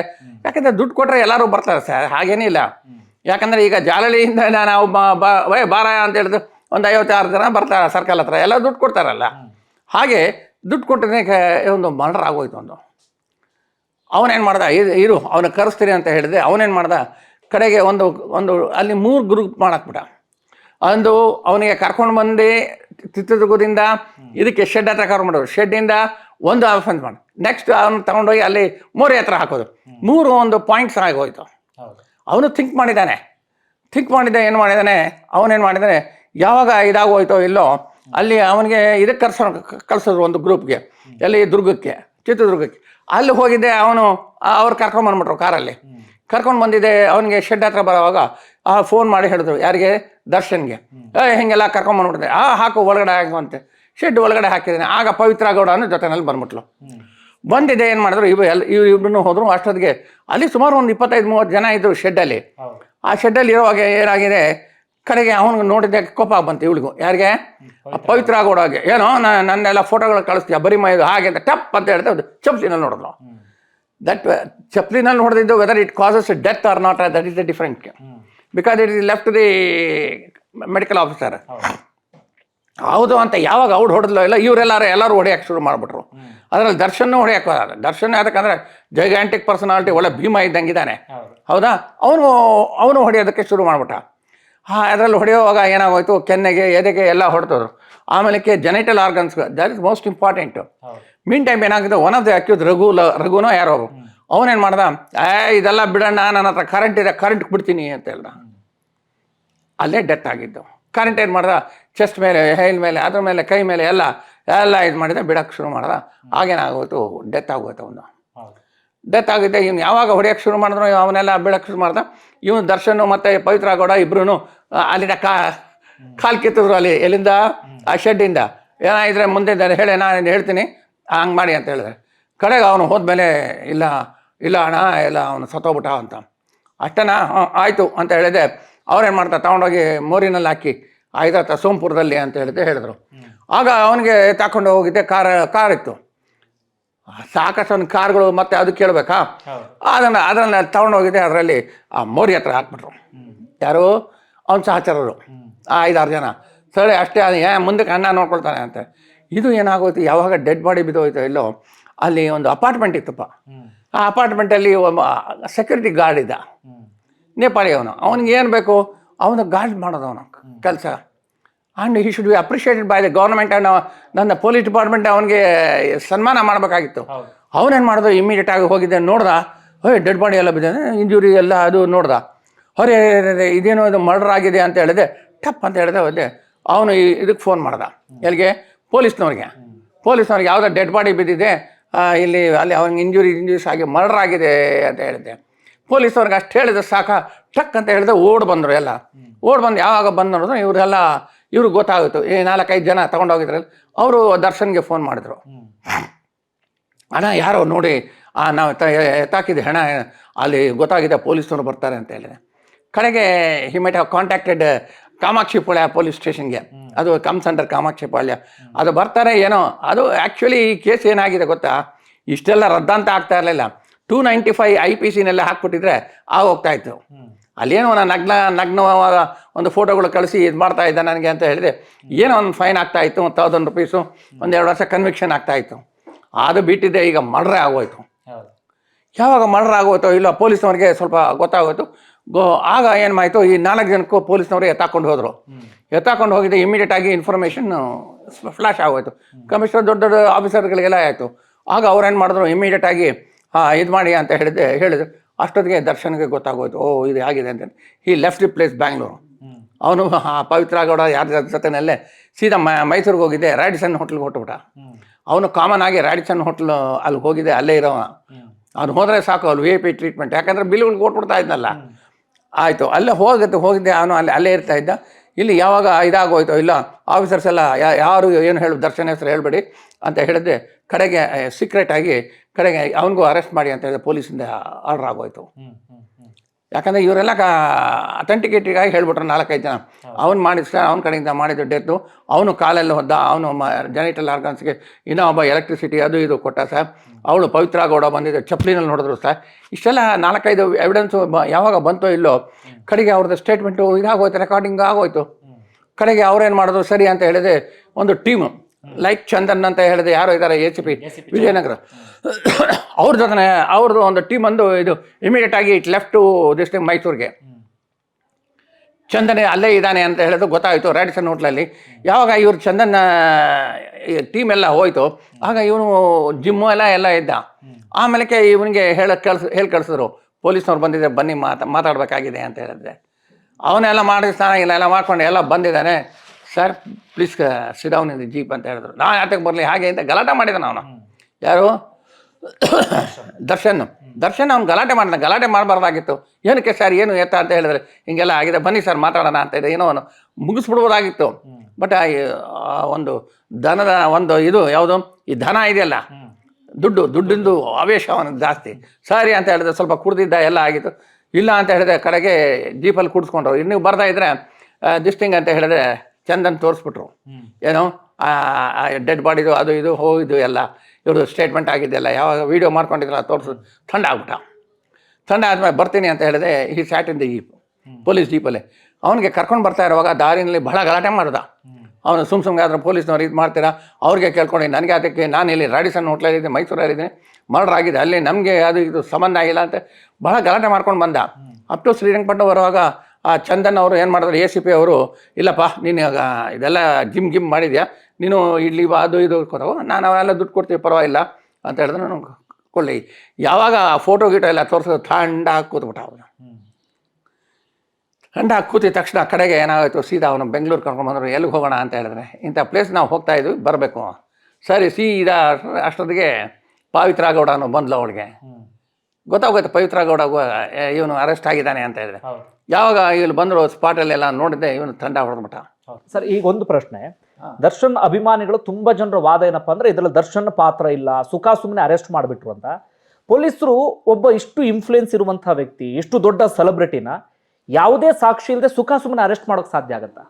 ಯಾಕಂದ್ರೆ ದುಡ್ಡು ಕೊಟ್ರೆ ಎಲ್ಲರೂ ಬರ್ತಾರೆ ಸರ್ ಹಾಗೇನಿಲ್ಲ ಯಾಕಂದ್ರೆ ಈಗ ಜಾಲಳಿಯಿಂದ ನಾವು ವೈ ಬಾರ ಅಂತ ಹೇಳಿದ್ರು ಒಂದು ಐವತ್ತಾರು ಜನ ಬರ್ತಾರೆ ಸರ್ಕಲ್ ಹತ್ರ ಎಲ್ಲ ದುಡ್ಡು ಕೊಡ್ತಾರಲ್ಲ. ಹಾಗೆ ದುಡ್ಡು ಕೊಟ್ಟಿದ್ದಕ್ಕೆ ಒಂದು ಮರ್ಡರ್ ಆಗೋಯ್ತು ಒಂದು ಅವನೇನು ಮಾಡ್ದ ಇರು- ಇರು ಅವನ ಕರೆಸ್ತೀರಿ ಅಂತ ಹೇಳಿದೆ ಅವನೇನು ಮಾಡ್ದ ಕಡೆಗೆ ಒಂದು ಒಂದು ಅಲ್ಲಿ ಮೂರು ಗ್ರೂಪ್ ಮಾಡಾಕ್ಬಿಟ್ಟ. ಅಂದು ಅವನಿಗೆ ಕರ್ಕೊಂಡು ಬಂದು ಚಿತ್ರದುರ್ಗದಿಂದ ಇದಕ್ಕೆ ಶೆಡ್ ಹತ್ರ ಕವರ್ ಮಾಡೋದು ಶೆಡ್ಡಿಂದ ಒಂದು ಆಫೆನ್ಸ್ ಮಾಡಿ. ನೆಕ್ಸ್ಟ್ ಅವನು ತಗೊಂಡೋಗಿ ಅಲ್ಲಿ ಮೂರೇ ಹತ್ರ ಹಾಕೋದು. ಮೂರು ಒಂದು ಪಾಯಿಂಟ್ಸ್ ಆಗಿ ಹೋಯ್ತು. ಅವನು ಥಿಂಕ್ ಮಾಡಿದ್ದಾನೆ ಥಿಂಕ್ ಮಾಡಿದ್ದ ಏನು ಮಾಡಿದ್ದಾನೆ ಅವನೇನು ಮಾಡಿದ್ದಾನೆ ಯಾವಾಗ ಇದಾಗೋಯ್ತೋ ಇಲ್ಲೋ ಅಲ್ಲಿ ಅವನಿಗೆ ಇದಕ್ಕೆ ಕರ್ಸ ಕಳ್ಸಿದ್ರು ಒಂದು ಗ್ರೂಪ್ಗೆ ಎಲ್ಲಿ ದುರ್ಗಕ್ಕೆ ಚಿತ್ರದುರ್ಗಕ್ಕೆ. ಅಲ್ಲಿ ಹೋಗಿದ್ದೆ ಅವನು ಅವ್ರು ಕರ್ಕೊಂಡು ಬಂದ್ಬಿಟ್ರು ಕಾರಲ್ಲಿ. ಕರ್ಕೊಂಡು ಬಂದಿದ್ದೆ ಅವನಿಗೆ ಶೆಡ್ ಹತ್ರ ಬರೋವಾಗ ಆ ಫೋನ್ ಮಾಡಿ ಹೇಳಿದ್ರು. ಯಾರಿಗೆ? ದರ್ಶನ್ಗೆ. ಏ ಹಿಂಗೆಲ್ಲ ಕರ್ಕೊಂಡು ಬಂದ್ಬಿಟ್ಟಿದೆ ಆ ಹಾಕು ಒಳಗಡೆ ಹಾಕು ಅಂತೆ. ಶೆಡ್ ಒಳಗಡೆ ಹಾಕಿದ್ದೇನೆ. ಆಗ ಪವಿತ್ರ ಗೌಡನ ಜೊತೆನಲ್ಲಿ ಬಂದ್ಬಿಟ್ಲು. ಬಂದಿದೆ ಏನು ಮಾಡಿದ್ರು? ಇವು ಎಲ್ಲ ಇವ್ರು ಇಬ್ಬರು ಹೋದ್ರು. ಅಷ್ಟೊತ್ತಿಗೆ ಅಲ್ಲಿ ಸುಮಾರು ಒಂದು ಇಪ್ಪತ್ತೈದು ಮೂವತ್ತು ಜನ ಇದ್ದರು ಶೆಡ್ಡಲ್ಲಿ. ಆ ಶೆಡ್ಡಲ್ಲಿ ಇರುವಾಗ ಏನಾಗಿದೆ? ಕಡೆಗೆ ಅವನಿಗೆ ನೋಡಿದ್ದೆ ಕೋಪ ಬಂತು ಇವಳಿಗೂ. ಯಾರಿಗೆ? ಆ ಪವಿತ್ರ ಆಗೋಡಾಗೆ ಏನೋ ನಾನು ನನ್ನೆಲ್ಲ ಫೋಟೋಗಳು ಕಳಿಸ್ತೀಯ? ಬರೀ ಮೈದು ಹಾಗೆ ಅಂತ ಟಪ್ ಅಂತ ಹೇಳ್ತಾ ಅದು ಚಪ್ಲಿನಲ್ಲಿ ನೋಡಿದ್ರು ದಟ್ ಚಪ್ಲಿನಲ್ಲಿ ನೋಡಿದ್ದು whether it causes death or not that is the different because it is left the medical officer ಹೌದು ಅಂತ ಯಾವಾಗ ಅವ್ರು ಹೊಡೆದ್ಲೋ ಇಲ್ಲ ಇವರೆಲ್ಲರೂ ಎಲ್ಲರೂ ಹೊಡೆಯಕ್ಕೆ ಶುರು ಮಾಡಿಬಿಟ್ರು. ಅದರಲ್ಲಿ ದರ್ಶನ್ ಹೊಡೆಯಕ್ಕೆ ಹೋದ ದರ್ಶನ್ ಯಾಕಂದ್ರೆ ಜೈಗಾಂಟಿಕ್ ಪರ್ಸನಾಲಿಟಿ ಒಳ್ಳೆ ಭೀಮ ಇದ್ದಂಗಿದ್ದಾನೆ. ಇದ್ದಾನೆ ಹೌದಾ? ಅವನು ಅವನು ಹೊಡೆಯೋದಕ್ಕೆ ಶುರು ಮಾಡಿಬಿಟ್ಟ. ಹಾ ಅದರಲ್ಲಿ ಹೊಡೆಯುವಾಗ ಏನಾಗೋಯ್ತು? ಕೆನ್ನೆಗೆ ಎದೆಗೆ ಎಲ್ಲ ಹೊಡೆದ್ರು ಆಮೇಲೆ genital organs that is most important mean time ಏನಾಗಿದೆ? One of the accused Raghu ಲ ರಘುನೋ ಯಾರೋ ಅವನೇನು ಮಾಡ್ದ? ಏ ಇದೆಲ್ಲ ಬಿಡೋಣ ನನ್ನ ಹತ್ರ ಕರೆಂಟ್ ಇದೆ ಕರೆಂಟ್ ಬಿಡ್ತೀನಿ ಅಂತ ಹೇಳ್ದ. ಅಲ್ಲೇ ಡೆತ್ ಆಗಿದ್ದು. ಕರೆಂಟ್ ಏನು ಮಾಡ್ದ? ಚೆಸ್ಟ್ ಮೇಲೆ ಹೈಲ್ ಮೇಲೆ ಅದ್ರ ಮೇಲೆ ಕೈ ಮೇಲೆ ಎಲ್ಲ ಎಲ್ಲ ಇದು ಮಾಡಿದ ಬಿಡಕ್ಕೆ ಶುರು ಮಾಡ್ದ. ಆಗೇನಾಗೋಯ್ತು ಡೆತ್ ಆಗೋಯ್ತು? ಅವನು. ಡೆತ್ ಆಗಿದ್ದೆ ಇವ್ನು ಯಾವಾಗ ಹೊಡೆಯೋಕ್ಕೆ ಶುರು ಮಾಡಿದ್ರು ಅವನ್ನೆಲ್ಲ ಬಿಡೋಕ್ಕೆ ಶುರು ಮಾಡ್ದ. ಇವನು ದರ್ಶನ್ ಮತ್ತು ಪವಿತ್ರ ಗೌಡ ಇಬ್ರು ಅಲ್ಲಿನ ಕಾ ಕಾಲು ಕಿತ್ತಿದ್ರು ಅಲ್ಲಿ. ಎಲ್ಲಿಂದ? ಆ ಶೆಡ್ಡಿಂದ ಏನಾಗಿದ್ರೆ ಮುಂದೆ ಹೇಳಿ ನಾನು ಹೇಳ್ತೀನಿ. ಹಂಗೆ ಮಾಡಿ ಅಂತ ಹೇಳಿದ್ರೆ. ಕಡೆಗೆ ಅವನು ಹೋದ್ಮೇಲೆ ಇಲ್ಲ ಇಲ್ಲ ಅಣ್ಣ ಎಲ್ಲ ಅವನು ಸತ್ತೋಗ್ಬಿಟ್ಟ ಅಂತ. ಅಷ್ಟೇನಾ? ಆಯಿತು ಅಂತ ಹೇಳಿದೆ. ಅವ್ರೇನು ಮಾಡ್ತಾರೆ ತಗೊಂಡೋಗಿ ಮೋರಿನಲ್ಲಿ ಹಾಕಿ ಆಯ್ದಾತ ಸೋಂಪುರದಲ್ಲಿ ಅಂತ ಹೇಳಿದೆ ಹೇಳಿದ್ರು. ಆಗ ಅವನಿಗೆ ತಗೊಂಡು ಹೋಗಿದ್ದೆ ಕಾರ್ ಕಾರ್ ಇತ್ತು. ಸಾಕಷ್ಟು ಒಂದು ಕಾರ್ಗಳು ಮತ್ತೆ ಅದು ಕೇಳಬೇಕಾ? ಅದನ್ನು ಅದನ್ನು ಅದನ್ನು ತಗೊಂಡೋಗಿದ್ದೆ ಅದರಲ್ಲಿ ಆ ಮೋರಿ ಹತ್ರ ಹಾಕ್ಬಿಟ್ರು. ಯಾರು? ಅವನ ಸಹಚರರು. ಆ ಐದಾರು ಜನ. ಸರಿ ಅಷ್ಟೇ ಅದು ಏ ಮುಂದಕ್ಕೆ ಅಣ್ಣ ನೋಡ್ಕೊಳ್ತಾನೆ ಅಂತ. ಇದು ಏನಾಗೋಯ್ತು? ಯಾವಾಗ ಡೆಡ್ ಬಾಡಿ ಬಿದ್ದೋಯ್ತು ಇಲ್ಲೋ ಅಲ್ಲಿ ಒಂದು ಅಪಾರ್ಟ್ಮೆಂಟ್ ಇತ್ತಪ್ಪ. ಆ ಅಪಾರ್ಟ್ಮೆಂಟಲ್ಲಿ ಒಬ್ಬ ಸೆಕ್ಯೂರಿಟಿ ಗಾರ್ಡ್ ಇದ್ದ. ನೇಪಾಳಿ ಅವನು ಅವನಿಗೆ ಏನು ಬೇಕು? ಅವನು ಗಾರ್ಡ್ ಮಾಡೋದು ಅವನು ಕೆಲಸ and he should be appreciated by the government and ನನ್ನ ಪೊಲೀಸ್ ಡಿಪಾರ್ಟ್ಮೆಂಟ್ ಅವನಿಗೆ ಸನ್ಮಾನ ಮಾಡಬೇಕಾಗಿತ್ತು. ಅವನೇನು ಮಾಡ್ದ? ಇಮ್ಮಿಡಿಯೇಟ್ ಆಗಿ ಹೋಗಿದ್ದೆ ನೋಡ್ದ. ಹೋಯ್ ಡೆಡ್ ಬಾಡಿ ಎಲ್ಲ ಬಿದ್ದಿದೆ ಇಂಜುರಿ ಎಲ್ಲ ಅದು ನೋಡ್ದ. ಹೊರೇ ಇದೇನೋ ಇದು ಮರ್ಡರ್ ಆಗಿದೆ ಅಂತ ಹೇಳಿದೆ. ಟಪ್ ಅಂತ ಹೇಳಿದೆ ಹೋದೆ. ಅವನು ಇದಕ್ಕೆ ಫೋನ್ ಮಾಡ್ದ. ಎಲ್ಲಿಗೆ? ಪೊಲೀಸ್ನವ್ರಿಗೆ. ಪೊಲೀಸ್ನವ್ರಿಗೆ ಯಾವುದೋ ಡೆಡ್ ಬಾಡಿ ಬಿದ್ದಿದೆ. ಇಲ್ಲಿ ಅಲ್ಲಿ ಅವನಿಗೆ ಇಂಜುರಿ ಇಂಜುರೀಸ್ ಆಗಿ ಮರ್ಡರ್ ಆಗಿದೆ ಅಂತ ಹೇಳಿದೆ ಪೊಲೀಸ್ನವ್ರಿಗೆ ಅಷ್ಟು ಹೇಳಿದ್ರೆ ಸಾಕ. ಟಕ್ ಅಂತ ಹೇಳಿದೆ ಓಡ್ ಬಂದರು ಎಲ್ಲ. ಓಡ್ ಬಂದು ಯಾವಾಗ ಬಂದು ನೋಡಿದ್ರು ಇವರೆಲ್ಲ ಇವ್ರಿಗೆ ಗೊತ್ತಾಗುತ್ತೆ ಈ ನಾಲ್ಕೈದು ಜನ ತಗೊಂಡೋಗಿದ್ರೆ ಅವರು ದರ್ಶನ್ಗೆ ಫೋನ್ ಮಾಡಿದ್ರು. ಅಣ್ಣ ಹಣ ಯಾರೋ ನೋಡಿ ಆ, ನಾವು ತ ಎತ್ತಾಕಿದ ಹಣ ಅಲ್ಲಿ ಗೊತ್ತಾಗಿದೆ ಪೊಲೀಸ್ನವ್ರು ಬರ್ತಾರೆ ಅಂತ ಹೇಳಿದೆ. ಕಡೆಗೆ he might have contacted Kamakshipalya police ಸ್ಟೇಷನ್ಗೆ. ಅದು ಕಮ್ಸ್ ಅಂಡರ್ ಕಾಮಾಕ್ಷಿಪಾಳ್ಯ ಅದು ಬರ್ತಾರೆ ಏನೋ. ಅದು ಆ್ಯಕ್ಚುಲಿ ಈ ಕೇಸ್ ಏನಾಗಿದೆ ಗೊತ್ತಾ? ಇಷ್ಟೆಲ್ಲ ರದ್ದಾಂತ ಆಗ್ತಾ ಇರಲಿಲ್ಲ. Two ninety five I P ಸಿನೆಲ್ಲ ಹಾಕ್ಬಿಟ್ಟಿದ್ರೆ ಆಗ ಹೋಗ್ತಾ ಇತ್ತು. ಅಲ್ಲೇನೋ ನಾನು ನಗ್ನ ನಗ್ನವಾದ ಒಂದು ಫೋಟೋಗಳು ಕಳಿಸಿ ಇದು ಮಾಡ್ತಾ ಇದ್ದ ನನಗೆ ಅಂತ ಹೇಳಿದೆ. ಏನೋ ಒಂದು ಫೈನ್ ಆಗ್ತಾ ಇತ್ತು ಒಂದು ತೌಸಂಡ್ ರುಪೀಸು ಒಂದು ಎರಡು ವರ್ಷ ಕನ್ವಿಕ್ಷನ್ ಆಗ್ತಾ ಇತ್ತು. ಅದು ಬಿಟ್ಟಿದ್ದೆ ಈಗ ಮರ್ಡ್ರೆ ಆಗೋಯ್ತು. ಯಾವಾಗ ಮರ್ಡ್ರ್ ಆಗೋಯ್ತೋ ಇಲ್ಲ ಪೊಲೀಸ್ನವ್ರಿಗೆ ಸ್ವಲ್ಪ ಗೊತ್ತಾಗೋಯ್ತು. ಗೋ ಆಗ ಏನು ಮಾಯಿತು ಈ ನಾಲ್ಕು ಜನಕ್ಕೂ ಪೊಲೀಸ್ನವರು ಎತ್ತಾಕೊಂಡು ಹೋದರು. ಎತ್ತಾಕೊಂಡು ಹೋಗಿದ್ದೆ ಇಮಿಡಿಯೇಟ್ ಆಗಿ ಇನ್ಫಾರ್ಮೇಷನ್ ಫ್ಲಾಶ್ ಆಗೋಯ್ತು. ಕಮಿಷನರ್ ದೊಡ್ಡ ದೊಡ್ಡ ಆಫೀಸರ್ಗಳಿಗೆಲ್ಲ ಆಯಿತು. ಆಗ ಅವ್ರು ಏನು ಮಾಡಿದ್ರು ಇಮಿಡಿಯೇಟ್ ಆಗಿ ಹಾಂ ಇದು ಮಾಡಿ ಅಂತ ಹೇಳಿದೆ ಹೇಳಿದ್ರು. ಅಷ್ಟೊತ್ತಿಗೆ ದರ್ಶನಕ್ಕೆ ಗೊತ್ತಾಗೋಯ್ತು ಓ ಇದು ಆಗಿದೆ ಅಂತ. ಈ ಲೆಫ್ಟ್ ಪ್ಲೇಸ್ ಬ್ಯಾಂಗ್ಳೂರು ಅವನು ಪವಿತ್ರ ಗೌಡ ಯಾರ ಜೊತೆನಲ್ಲೇ ಸೀದಾ ಮೈಸೂರಿಗೆ ಹೋಗಿದ್ದೆ ರಾಡಿಸನ್ ಹೋಟ್ಲಿಗೆ ಹೊಟ್ಟುಬಿಟ್ಟ ಅವನು ಕಾಮನ್ ಆಗಿ ರಾಡಿಸನ್ ಹೋಟ್ಲ್ ಅಲ್ಲಿ ಹೋಗಿದೆ ಅಲ್ಲೇ ಇರೋವ. ಅವ್ನು ಹೋದರೆ ಸಾಕು ಅಲ್ಲಿ ವಿ ಐ ಪಿ ಟ್ರೀಟ್ಮೆಂಟ್ ಯಾಕಂದರೆ ಬಿಲ್ಗಳು ಕೊಟ್ಬಿಡ್ತಾ ಇದ್ನಲ್ಲ. ಆಯಿತು ಅಲ್ಲೇ ಹೋಗುತ್ತೆ ಹೋಗಿದ್ದೆ ಅವನು ಅಲ್ಲಿ ಅಲ್ಲೇ ಇರ್ತಾ ಇದ್ದ. ಇಲ್ಲಿ ಯಾವಾಗ ಇದಾಗೋಯ್ತೋ ಇಲ್ಲ ಆಫೀಸರ್ಸ್ ಎಲ್ಲ ಯಾ- ಯಾರು ಏನು ಹೇಳು ದರ್ಶನ ಹೆಸರು ಹೇಳಬೇಡಿ ಅಂತ ಹೇಳಿದ್ರೆ ಕಡೆಗೆ ಸೀಕ್ರೆಟ್ ಆಗಿ ಕಡೆಗೆ ಅವನಿಗೂ ಅರೆಸ್ಟ್ ಮಾಡಿ ಅಂತ ಹೇಳಿದ್ರೆ ಪೊಲೀಸಿಂದ ಆರ್ಡರ್ ಆಗೋಯ್ತು. ಯಾಕಂದ್ರೆ ಇವರೆಲ್ಲ ಅಥೆಂಟಿಕೇಟಿಗಾಗಿ ಹೇಳ್ಬಿಟ್ರು ನಾಲ್ಕೈದು ಜನ. ಅವ್ನು ಮಾಡಿದ ಅವ್ನ ಕಡೆಯಿಂದ ಮಾಡಿದ ಡೆತ್ತು ಅವನು ಕಾಲೆಲ್ಲ ಹೊದ್ದ ಅವನು ಜೆನಿಟಲ್ ಆರ್ಗನ್ಸ್ಗೆ ಒಬ್ಬ ಎಲೆಕ್ಟ್ರಿಸಿಟಿ ಅದು ಇದು ಕೊಟ್ಟ ಸರ್ ಅವಳು ಪವಿತ್ರ ಗೌಡ ಬಂದಿದ್ದ ಚಪ್ಪಲಿನಲ್ಲಿ ನೋಡಿದ್ರು ಸರ್ ಇಷ್ಟೆಲ್ಲ ನಾಲ್ಕೈದು ಎವಿಡೆನ್ಸು ಯಾವಾಗ ಬಂತೋ ಇಲ್ಲೋ ಕಡೆಗೆ ಅವ್ರದ್ದು ಸ್ಟೇಟ್ಮೆಂಟು ಇದಾಗೋಯ್ತು ರೆಕಾರ್ಡಿಂಗ್ ಆಗೋಯ್ತು. ಕಡೆಗೆ ಅವ್ರೇನು ಮಾಡಿದ್ರು? ಸರಿ ಅಂತ ಹೇಳಿದೆ ಒಂದು ಟೀಮು ಲೈಕ್ ಚಂದನ್ ಅಂತ ಹೇಳಿದೆ ಯಾರು ಇದ್ದಾರೆ ಎ ಸಿ ಪಿ ವಿಜಯನಗರ. ಅವ್ರ ಜೊತೆ ಅವ್ರದ್ದು ಒಂದು ಟೀಮ್ ಒಂದು ಇದು ಇಮಿಡಿಯೇಟ್ ಆಗಿ ಇಟ್ ಲೆಫ್ಟ್ ಟು ಡಿಸ್ಟ್ರಿಕ್ಟ್ ಮೈಸೂರಿಗೆ. ಚಂದನೇ ಅಲ್ಲೇ ಇದ್ದಾನೆ ಅಂತ ಹೇಳಿದ್ರು ಗೊತ್ತಾಯಿತು ರಾಡಿಸನ್ ಹೋಟ್ಲಲ್ಲಿ ಯಾವಾಗ ಇವ್ರು ಚಂದನ್ ಟೀಮ್ ಎಲ್ಲ ಹೋಯ್ತು ಆಗ ಇವನು ಜಿಮ್ಮು ಎಲ್ಲ ಎಲ್ಲ ಇದ್ದ. ಆಮೇಲೆ ಇವನಿಗೆ ಹೇಳ ಕಳ್ಸ ಹೇಳಿ ಕಳಿಸಿದ್ರು. ಪೊಲೀಸ್ನವ್ರು ಬಂದಿದ್ದಾರೆ ಬನ್ನಿ ಮಾತಾ ಮಾತಾಡಬೇಕಾಗಿದೆ ಅಂತ ಹೇಳಿದ್ರೆ ಅವನೆಲ್ಲ ಮಾಡಿಸ್ತಾನ ಇಲ್ಲ ಎಲ್ಲ ಮಾಡ್ಕೊಂಡು ಎಲ್ಲ ಬಂದಿದ್ದಾನೆ. Sir please sit down in jeep ಅಂತ ಹೇಳಿದ್ರು. ನಾನು ಯಾತಕ್ಕೆ ಬರಲಿ? ಹಾಗೆ ಅಂತ ಗಲಾಟೆ ಮಾಡಿದ್ದಾನೆ ಅವನು. ಯಾರು? (coughs) ದರ್ಶನ್. ದರ್ಶನ್ ಅವ್ನು ಗಲಾಟೆ ಮಾಡಿದ ಗಲಾಟೆ ಮಾಡಬಾರ್ದಾಗಿತ್ತು. ಏನಕ್ಕೆ ಸರ್ ಏನು ಎತ್ತ ಅಂತ ಹೇಳಿದ್ರೆ ಹಿಂಗೆಲ್ಲ ಆಗಿದೆ ಬನ್ನಿ ಸರ್ ಮಾತಾಡೋಣ ಅಂತ ಇದೆ ಏನೋ ಅವನು ಮುಗಿಸ್ಬಿಡ್ಬೋದಾಗಿತ್ತು. ಬಟ್ ಆ ಆ ಒಂದು ದನದ ಒಂದು ಇದು ಯಾವುದು? ಈ ದನ ಇದೆಯಲ್ಲ. ದುಡ್ಡು ದುಡ್ಡಿಂದು ಆವೇಶ ಅವನಿಗೆ ಜಾಸ್ತಿ. ಸರಿ ಅಂತ ಹೇಳಿದ್ರೆ ಸ್ವಲ್ಪ ಕುಡ್ದಿದ್ದ ಎಲ್ಲ ಆಗಿತ್ತು. ಇಲ್ಲ ಅಂತ ಹೇಳಿದ್ರೆ ಕಡೆಗೆ ಜೀಪಲ್ಲಿ ಕುಡಿಸ್ಕೊಂಡ್ರು. ಇನ್ನು ಬರ್ತಾ ಇದ್ರೆ ದಿಸ್ಟಿಂಗ್ ಅಂತ ಹೇಳಿದ್ರೆ ಚಂದನ್ ತೋರಿಸ್ಬಿಟ್ರು. ಏನೋ ಡೆಡ್ ಬಾಡಿದು ಅದು ಇದು ಹೋಗಿದ್ದು ಎಲ್ಲ. ಇವ್ರದ್ದು ಸ್ಟೇಟ್ಮೆಂಟ್ ಆಗಿದ್ದೆಲ್ಲ. ಯಾವಾಗ ವೀಡಿಯೋ ಮಾಡ್ಕೊಂಡಿದ್ರಲ್ಲ ತೋರಿಸು. ಥಂಡ ಆಗ್ಬಿಟ್ಟ. ಥಂಡ ಆದಮೇಲೆ ಬರ್ತೀನಿ ಅಂತ ಹೇಳಿದೆ ಈ sat in the jeep police ಜೀಪಲ್ಲಿ ಅವನಿಗೆ ಕರ್ಕೊಂಡು ಬರ್ತಾ ಇರುವಾಗ ದಾರಿನಲ್ಲಿ ಬಹಳ ಗಲಾಟೆ ಮಾಡ್ದ. ಅವನು ಸುಮ್ ಸುಮ್ಮನೆ ಆದ್ರೆ ಪೊಲೀಸ್ನವ್ರು ಇದು ಮಾಡ್ತೀರಾ? ಅವ್ರಿಗೆ ಕೇಳ್ಕೊಂಡು ನನಗೆ ಅದಕ್ಕೆ ನಾನು ಇಲ್ಲಿ ರಾಡಿಸನ್ ಹೋಟ್ಲಲ್ಲಿದ್ದೆ ಮೈಸೂರಲ್ಲಿದ್ದೀನಿ ಮರ್ಡರ್ ಆಗಿದೆ ಅಲ್ಲಿ ನಮಗೆ ಅದು ಇದು ಸಂಬಂಧ ಆಗಿಲ್ಲ ಅಂತ ಬಹಳ ಗಲಾಟೆ ಮಾಡ್ಕೊಂಡು ಬಂದ. ಅಪ್ ಟು ಶ್ರೀರಂಗಪಟ್ಟಣ ಬರುವಾಗ ಆ ಚಂದನ್ ಅವರು ಏನು ಮಾಡಿದ್ರು ಎ ಸಿ ಪಿ ಅವರು ಇಲ್ಲಪ್ಪ ನೀನು ಇವಾಗ ಇದೆಲ್ಲ ಜಿಮ್ ಗಿಮ್ ಮಾಡಿದ್ಯಾ? ನೀನು ಇಡ್ಲಿ ಬಾ ಅದು ಇದು ಕೊಡವು ನಾನು ಅವೆಲ್ಲ ದುಡ್ಡು ಕೊಡ್ತೀವಿ ಪರವಾಗಿಲ್ಲ ಅಂತ ಹೇಳಿದ್ರೆ. ನಾನು ಕೊಳ್ಳಿ. ಯಾವಾಗ ಫೋಟೋ ಗೀಟೋ ಎಲ್ಲ ತೋರಿಸೋದು ಥಂಡ ಕೂತ್ಬಿಟ್ಟ ಅವನು ಗಂಡ ಕೂತಿದ ತಕ್ಷಣ ಕಡೆಗೆ ಏನಾಗೋಯ್ತು? ಸೀದಾ ಅವನು ಬೆಂಗಳೂರು ಕರ್ಕೊಂಡು ಬಂದರು ಎಲ್ಲಿಗೆ ಹೋಗೋಣ? ಅಂತ ಹೇಳಿದ್ರೆ ಇಂಥ ಪ್ಲೇಸ್ ನಾವು ಹೋಗ್ತಾ ಇದ್ವಿ ಬರಬೇಕು. ಸರಿ ಸೀದಾ ಅಷ್ಟೊತ್ತಿಗೆ ಪವಿತ್ರ ಗೌಡ ಅನ್ನೋ ಬಂದ್ಲು ಅವಳಿಗೆ. ಗೊತ್ತಾಗೋಯ್ತು ಪವಿತ್ರ ಗೌಡ ಇವನು ಅರೆಸ್ಟ್ ಆಗಿದ್ದಾನೆ ಅಂತ ಹೇಳಿದ್ರೆ. ಯಾವಾಗ ಇಲ್ಲಿ ಬಂದರು ಸ್ಪಾಟಲ್ಲೆಲ್ಲ ನೋಡಿದ್ದೆ ಇವನು ತಂಡ ಹೊಡೆದ್ಬಿಟ್ಟ. ಸರ್ ಈಗ ಒಂದು ಪ್ರಶ್ನೆ. ದರ್ಶನ್ ಅಭಿಮಾನಿಗಳು ತುಂಬಾ ಜನರ ವಾದ ಏನಪ್ಪಾ ಅಂದ್ರೆ ಇದರಲ್ಲಿ ದರ್ಶನ್ ಪಾತ್ರ ಇಲ್ಲ ಸುಖ ಸುಮ್ಮನೆ ಅರೆಸ್ಟ್ ಮಾಡಿಬಿಟ್ರು ಅಂತ. ಪೊಲೀಸರು ಒಬ್ಬ ಇಷ್ಟು ಇನ್ಫ್ಲುಯೆನ್ಸ್ ಇರುವಂತಹ ವ್ಯಕ್ತಿ ಇಷ್ಟು ದೊಡ್ಡ ಸೆಲೆಬ್ರಿಟಿನ ಯಾವುದೇ ಸಾಕ್ಷಿ ಇಲ್ಲದೆ ಸುಖ ಸುಮ್ಮನೆ ಅರೆಸ್ಟ್ ಮಾಡೋಕೆ ಸಾಧ್ಯ ಆಗುತ್ತಾ?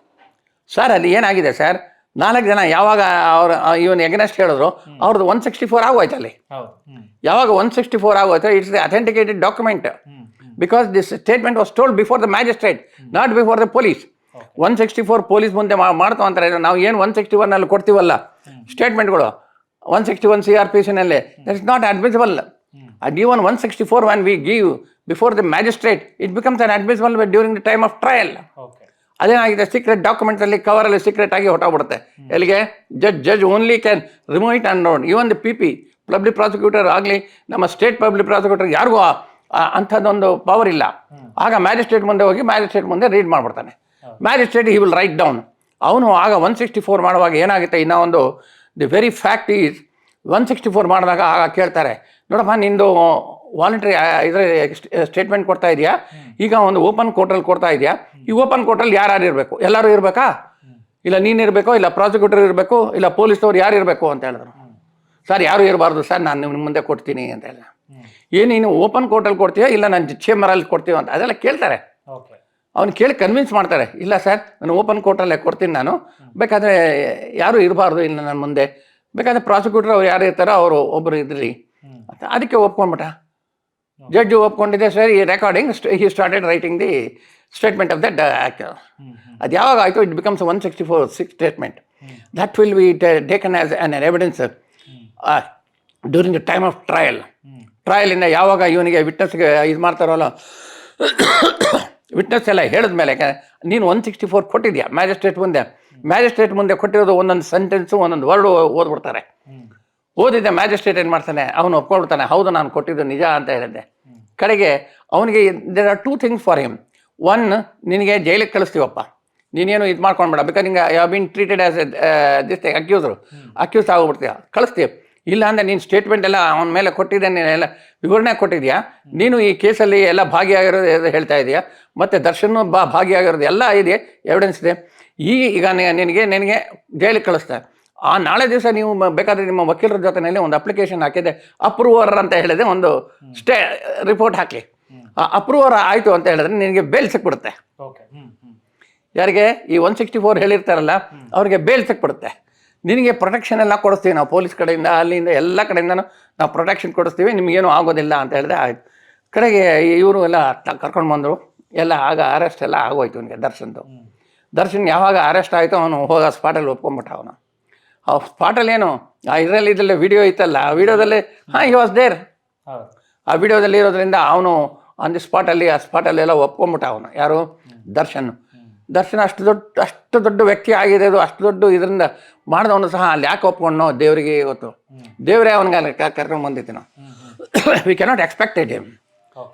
ಸರ್ ಅಲ್ಲಿ ಏನಾಗಿದೆ ಸರ್ ನಾಲ್ಕು ಜನ ಯಾವಾಗ ಅವ್ರ ಇವನ್ ಎಗನೆಸ್ಟ್ ಹೇಳಿದ್ರು ಅವ್ರದ್ದು ಒನ್ ಸಿಕ್ಸ್ಟಿ ಫೋರ್ ಆಗೋಯ್ತು ಅಲ್ಲಿ. ಯಾವಾಗ ಒನ್ ಸಿಕ್ಸ್ಟಿ ಫೋರ್ ಆಗೋಯ್ತು it's the authenticated document because this statement was told before the magistrate not before the police one sixty four police ಮುಂದೆ ಮಾಡ್ತಾ ಅಂತಾರೆ ನಾವು ಏನು ಒನ್ ಸಿಕ್ಸ್ಟಿ ಒನ್ ಅಲ್ಲಿ ಕೊಡ್ತೀವಲ್ಲ ಸ್ಟೇಟ್ಮೆಂಟ್ಗಳು one sixty one C R P ಸಿನಲ್ಲಿ that is not admissible and even one sixty four one we give before the magistrate it becomes inadmissible during the time of trial ಅದೇನಾಗಿದೆ? Secret document ಅಲ್ಲಿ ಕವರ್ ಅಲ್ಲಿ ಸೀಕ್ರೆಟ್ ಆಗಿ ಹೊಟ್ಟೋಗ್ಬಿಡುತ್ತೆ ಎಲ್ಲಿಗೆ? Judge judge only can remove it and not even the P P public prosecutor ಆಗಲಿ ನಮ್ಮ ಸ್ಟೇಟ್ ಪಬ್ಲಿಕ್ ಪ್ರಾಸಿಕ್ಯೂಟರ್ ಯಾರಿಗೂ ಅಂಥದ್ದೊಂದು ಪವರ್ ಇಲ್ಲ. ಆಗ ಮ್ಯಾಜಿಸ್ಟ್ರೇಟ್ ಮುಂದೆ ಹೋಗಿ ಮ್ಯಾಜಿಸ್ಟ್ರೇಟ್ ಮುಂದೆ read ಮಾಡ್ಬಿಡ್ತಾನೆ. Magistrate he will write down ಅವನು ಆಗ ಒನ್ ಸಿಕ್ಸ್ಟಿ ಫೋರ್ ಮಾಡುವಾಗ ಏನಾಗುತ್ತೆ? ಇನ್ನೂ ಒಂದು the very fact is one sixty four ಮಾಡಿದಾಗ ಆಗ ಕೇಳ್ತಾರೆ ನೋಡಪ್ಪ ನಿಂದು ವಾಲಂಟ್ರಿ ಇದ್ರ ಸ್ಟೇಟ್ಮೆಂಟ್ ಕೊಡ್ತಾ ಇದೆಯಾ? ಈಗ ಒಂದು ಓಪನ್ ಕೋರ್ಟಲ್ಲಿ ಕೊಡ್ತಾ ಇದೆಯಾ? ಈ ಓಪನ್ ಕೋರ್ಟಲ್ಲಿ ಯಾರು ಇರಬೇಕು? ಎಲ್ಲರೂ ಇರಬೇಕಾ? ಇಲ್ಲ ನೀನು ಇರಬೇಕು ಇಲ್ಲ ಪ್ರಾಸಿಕ್ಯೂಟರ್ ಇರಬೇಕು ಇಲ್ಲ ಪೊಲೀಸ್ನವ್ರು ಯಾರು ಇರಬೇಕು ಅಂತ ಹೇಳಿದ್ರು. ಸರ್ ಯಾರು ಇರಬಾರ್ದು? ಸರ್ ನಾನು ನಿಮ್ಮ ಮುಂದೆ ಕೊಡ್ತೀನಿ ಅಂತ ಹೇಳ ಏನು ನೀನು ಓಪನ್ ಕೋರ್ಟಲ್ಲಿ ಕೊಡ್ತೀಯಾ ಇಲ್ಲ ನಾನು ಚೇಂಬರಲ್ಲಿ ಕೊಡ್ತೀವ ಅಂತ? ಅದೆಲ್ಲ ಕೇಳ್ತಾರೆ. ಅವ್ನು ಕೇಳಿ ಕನ್ವಿನ್ಸ್ ಮಾಡ್ತಾರೆ. ಇಲ್ಲ ಸರ್ ನಾನು ಓಪನ್ ಕೋರ್ಟಲ್ಲೇ ಕೊಡ್ತೀನಿ ನಾನು. ಬೇಕಾದರೆ ಯಾರು ಇರಬಾರ್ದು ಇಲ್ಲ ನನ್ನ ಮುಂದೆ? ಬೇಕಾದ್ರೆ ಪ್ರಾಸಿಕ್ಯೂಟರ್ ಅವ್ರು ಯಾರು ಇರ್ತಾರೋ ಅವರು ಒಬ್ಬರು ಇದ್ರಿ ಅದಕ್ಕೆ ಒಪ್ಕೊಂಡ್ಬಿಟ್ಟ. ಜಡ್ಜು ಒಪ್ಕೊಂಡಿದ್ದೆ ಸರ್ ಈ recording he started writing the statement of that act ಅದು ಯಾವಾಗ ಆಯಿತು? It becomes one sixty four six statement that will be taken as an evidence during the time of trial ಟ್ರಯಲಿಂದ ಯಾವಾಗ ಇವನಿಗೆ ವಿಟ್ನೆಸ್ಗೆ ಇದು ಮಾಡ್ತಾರಲ್ಲ? ವಿಟ್ನೆಸ್ ಎಲ್ಲ ಹೇಳಿದ್ಮೇಲೆ ಮೇಲೆ ನೀನು ಒನ್ ಸಿಕ್ಸ್ಟಿ ಫೋರ್ ಕೊಟ್ಟಿದ್ಯಾ? ಮ್ಯಾಜಿಸ್ಟ್ರೇಟ್ ಮುಂದೆ. ಮ್ಯಾಜಿಸ್ಟ್ರೇಟ್ ಮುಂದೆ ಕೊಟ್ಟಿರೋದು ಒಂದೊಂದು ಸೆಂಟೆನ್ಸು ಒಂದೊಂದು ವರ್ಡು ಓದ್ಬಿಡ್ತಾರೆ. ಓದಿದ್ದೆ ಮ್ಯಾಜಿಸ್ಟ್ರೇಟ್ ಏನು ಮಾಡ್ತಾನೆ? ಅವನು ಒಪ್ಕೊಳ್ತಾನೆ ಹೌದು, ನಾನು ಕೊಟ್ಟಿದ್ದು ನಿಜ ಅಂತ ಹೇಳಿದ್ದೆ. ಕಡೆಗೆ ಅವನಿಗೆ there are two things for him one ನಿನಗೆ ಜೈಲಿಗೆ ಕಳಿಸ್ತೀವಪ್ಪ. ನೀನೇನು ಇದು ಮಾಡ್ಕೊಂಡ್ಬೇಡ. ಬಿಕಾಸ್ ನಿಂಗೆ ಯಾವ been treated as this accuser accused ಆಗೋಗ್ಬಿಡ್ತೀಯ ಕಳಿಸ್ತೀವಿ ಇಲ್ಲ ಅಂದರೆ ನೀನು ಸ್ಟೇಟ್ಮೆಂಟ್ ಎಲ್ಲ ಅವನ ಮೇಲೆ ಕೊಟ್ಟಿದ್ದೆ, ನೀನು ಎಲ್ಲ ವಿವರಣೆ ಕೊಟ್ಟಿದ್ಯಾ? ನೀನು ಈ ಕೇಸಲ್ಲಿ ಎಲ್ಲ ಭಾಗಿಯಾಗಿರೋದು ಹೇಳ್ತಾ ಇದೆಯಾ? ಮತ್ತು ದರ್ಶನ್ ಬಾ, ಭಾಗಿಯಾಗಿರೋದು ಎಲ್ಲ ಇದೆ ಎವಿಡೆನ್ಸ್ ಇದೆ. ಈ, ಈಗ ನಿನಗೆ ನಿನಗೆ ಜೈಲಿಗೆ ಕಳಿಸ್ತಾರೆ ಆ ನಾಳೆ ದಿವಸ ನೀವು ಬೇಕಾದ್ರೆ ನಿಮ್ಮ ವಕೀಲರ ಜೊತೆನಲ್ಲಿ ಒಂದು ಅಪ್ಲಿಕೇಶನ್ ಹಾಕಿದೆ ಅಪ್ರೂವರ್ ಅಂತ ಹೇಳಿದೆ ಒಂದು ಸ್ಟೇ ರಿಪೋರ್ಟ್ ಹಾಕಿ ಆ ಅಪ್ರೂವರ್ ಆಯಿತು ಅಂತ ಹೇಳಿದ್ರೆ ನಿನಗೆ ಬೇಲ್ ಸಿಕ್ಬಿಡುತ್ತೆ. ಯಾರಿಗೆ? ಈ ಒನ್ ಸಿಕ್ಸ್ಟಿ ಫೋರ್ ಹೇಳಿರ್ತಾರಲ್ಲ ಅವ್ರಿಗೆ ಬೇಲ್ ಸಿಕ್ಬಿಡುತ್ತೆ. ನಿನಗೆ ಪ್ರೊಟೆಕ್ಷನ್ ಎಲ್ಲ ಕೊಡಿಸ್ತೀವಿ ನಾವು ಪೊಲೀಸ್ ಕಡೆಯಿಂದ ಅಲ್ಲಿಂದ ಎಲ್ಲ ಕಡೆಯಿಂದನೂ ನಾವು ಪ್ರೊಟೆಕ್ಷನ್ ಕೊಡಿಸ್ತೀವಿ ನಿಮಗೇನು ಆಗೋದಿಲ್ಲ ಅಂತ ಹೇಳಿದ್ರೆ ಆಯ್ತು. ಕಡೆಗೆ ಇವರು ಎಲ್ಲ ಕರ್ಕೊಂಡು ಬಂದರು ಎಲ್ಲ ಆಗ ಅರೆಸ್ಟ್ ಎಲ್ಲ ಆಗೋಯ್ತು ಅವನಿಗೆ ದರ್ಶನ್ದು. ದರ್ಶನ್ ಯಾವಾಗ ಅರೆಸ್ಟ್ ಆಯಿತು ಅವನು ಹೋಗ ಸ್ಪಾಟಲ್ಲಿ ಒಪ್ಕೊಂಡ್ಬಿಟ್ಟ ಅವನು. ಆ ಸ್ಪಾಟಲ್ಲಿ ಏನು ಆ ಇದರಲ್ಲಿ ಇದರಲ್ಲಿ ವಿಡಿಯೋ ಇತ್ತಲ್ಲ ಆ ವಿಡಿಯೋದಲ್ಲಿ ಹಾಂ ಹಿ ವಾಸ್ ದೇರ್ ಆ ವಿಡಿಯೋದಲ್ಲಿ ಇರೋದ್ರಿಂದ ಅವನು ಆನ್ ದಿ ಸ್ಪಾಟಲ್ಲಿ ಆ ಸ್ಪಾಟಲ್ಲಿ ಎಲ್ಲ ಒಪ್ಕೊಂಬಿಟ್ಟ ಅವನು. ಯಾರು? ದರ್ಶನ್. ದರ್ಶನ್ ಅಷ್ಟು ದೊಡ್ಡ ಅಷ್ಟು ದೊಡ್ಡ ವ್ಯಕ್ತಿ ಆಗಿದೆ ಅದು ಅಷ್ಟು ದೊಡ್ಡ ಇದರಿಂದ ಮಾಡಿದವನು ಸಹ ಅಲ್ಲಿ ಯಾಕೆ ಒಪ್ಕೊಂಡು ದೇವರಿಗೆ ಇವತ್ತು ದೇವರೇ ಅವನಿಗೆ ಅಲ್ಲಿ ಕರ್ಕೊಂಡು ಬಂದಿತ್ತು ನಾವು ವಿ ಕೆನಾಟ್ ಎಕ್ಸ್ಪೆಕ್ಟೆಡ್ ಹಿಮ್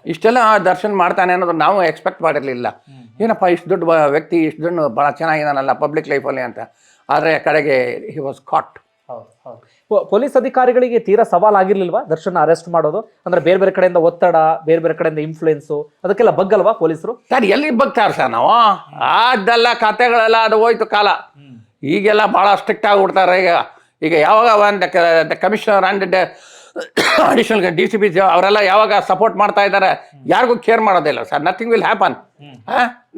ಇಷ್ಟೆಲ್ಲ ದರ್ಶನ್ ಮಾಡ್ತಾನೆ ಅನ್ನೋದು ನಾವು ಎಕ್ಸ್ಪೆಕ್ಟ್ ಮಾಡಿರಲಿಲ್ಲ. ಏನಪ್ಪ ಇಷ್ಟು ದೊಡ್ಡ ವ್ಯಕ್ತಿ ಇಷ್ಟು ದೊಡ್ಡ ಭಾಳ ಚೆನ್ನಾಗಿದ್ದಾನಲ್ಲ ಪಬ್ಲಿಕ್ ಲೈಫಲ್ಲಿ ಅಂತ. ಆದರೆ ಕಡೆಗೆ ಹಿ ವಾಸ್ ಕಾಟ್ ಪೊಲೀಸ್ ಅಧಿಕಾರಿಗಳಿಗೆ ತೀರಾ ಸವಾಲಾಗಿರ್ಲಿಲ್ವಾ? ದರ್ಶನ್ ಅರೆಸ್ಟ್ ಮಾಡೋದು ಅಂದ್ರೆ ಬೇರೆ ಬೇರೆ ಕಡೆಯಿಂದ ಒತ್ತಡ ಬೇರೆ ಬೇರೆ ಕಡೆಯಿಂದ ಇನ್ಫ್ಲುಯೆನ್ಸು ಅದಕ್ಕೆಲ್ಲ ಬಗ್ಗಲ್ವಾ ಪೊಲೀಸರು? ಸರ್ ಎಲ್ಲಿ ಬಗ್ತಾರೆ ಸರ್ ನಾವು? ಅದೆಲ್ಲ ಕತೆಗಳೆಲ್ಲ ಅದು ಹೋಯ್ತು ಕಾಲ. ಈಗೆಲ್ಲ ಭಾಳ ಸ್ಟ್ರಿಕ್ಟ್ ಆಗಿಬಿಡ್ತಾರೆ ಈಗ ಈಗ ಯಾವಾಗ ಒಂದು commissioner and additional D C P ಅವರೆಲ್ಲ ಯಾವಾಗ ಸಪೋರ್ಟ್ ಮಾಡ್ತಾ ಇದ್ದಾರೆ ಯಾರಿಗೂ ಕೇರ್ ಮಾಡೋದಿಲ್ಲ. ಸರ್ ನಥಿಂಗ್ ವಿಲ್ ಹ್ಯಾಪನ್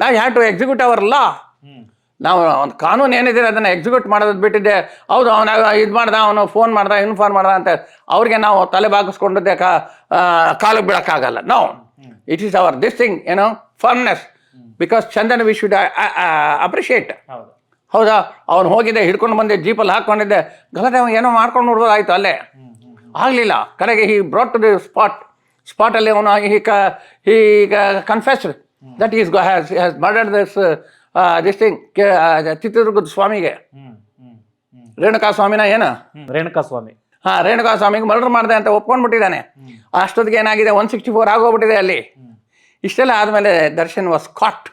ನಾವು have to execute our law ನಾವು ಒಂದು ಕಾನೂನು ಏನಿದೆ ಅದನ್ನು ಎಕ್ಸಿಕ್ಯೂಟ್ ಮಾಡೋದು ಬಿಟ್ಟಿದ್ದೆ ಹೌದು ಅವನ ಇದು ಮಾಡ್ದ ಅವನು ಫೋನ್ ಮಾಡ್ದ ಇನ್ಫಾರ್ಮ್ ಮಾಡ್ದ ಅಂತ ಅವ್ರಿಗೆ ನಾವು ತಲೆ ಬಾಗಿಸ್ಕೊಂಡಿದ್ದೆ ಕಾ ಕಾಲಿಗೆ ಬೀಳೋಕ್ಕಾಗಲ್ಲ. No it is our this thing ಏನೋ fairness because Chandan we should appreciate ಹೌದಾ. ಅವ್ನು ಹೋಗಿದ್ದೆ ಹಿಡ್ಕೊಂಡು ಬಂದೆ ಜೀಪಲ್ಲಿ ಹಾಕ್ಕೊಂಡಿದ್ದೆ ಗಲಾಟೆ ಅವ್ನು ಏನೋ ಮಾಡ್ಕೊಂಡು ನೋಡ್ಬೋದಾಯ್ತು ಅಲ್ಲೇ. ಆಗಲಿಲ್ಲ. ಕಡೆಗೆ he brought to the spot ಸ್ಪಾಟಲ್ಲಿ ಅವನು ಈಗ ಕ he confessed that is has has murder this this thing ಚಿತ್ರದುರ್ಗದ ಸ್ವಾಮಿಗೆ. ರೇಣುಕಾ ಸ್ವಾಮಿನ ಏನು? ರೇಣುಕಾ ಸ್ವಾಮಿ. ಹಾ ರೇಣುಕಾ ಸ್ವಾಮಿಗೆ ಮರ್ಡರ್ ಮಾಡಿದೆ ಅಂತ ಒಪ್ಕೊಂಡ್ಬಿಟ್ಟಿದ್ದಾನೆ. ಅಷ್ಟೊತ್ತಿಗೆ ಏನಾಗಿದೆ? ಒನ್ ಸಿಕ್ಸ್ಟಿ ಫೋರ್ ಆಗೋಗ್ಬಿಟ್ಟಿದೆ ಅಲ್ಲಿ. ಇಷ್ಟೆಲ್ಲ ಆದಮೇಲೆ Darshan was caught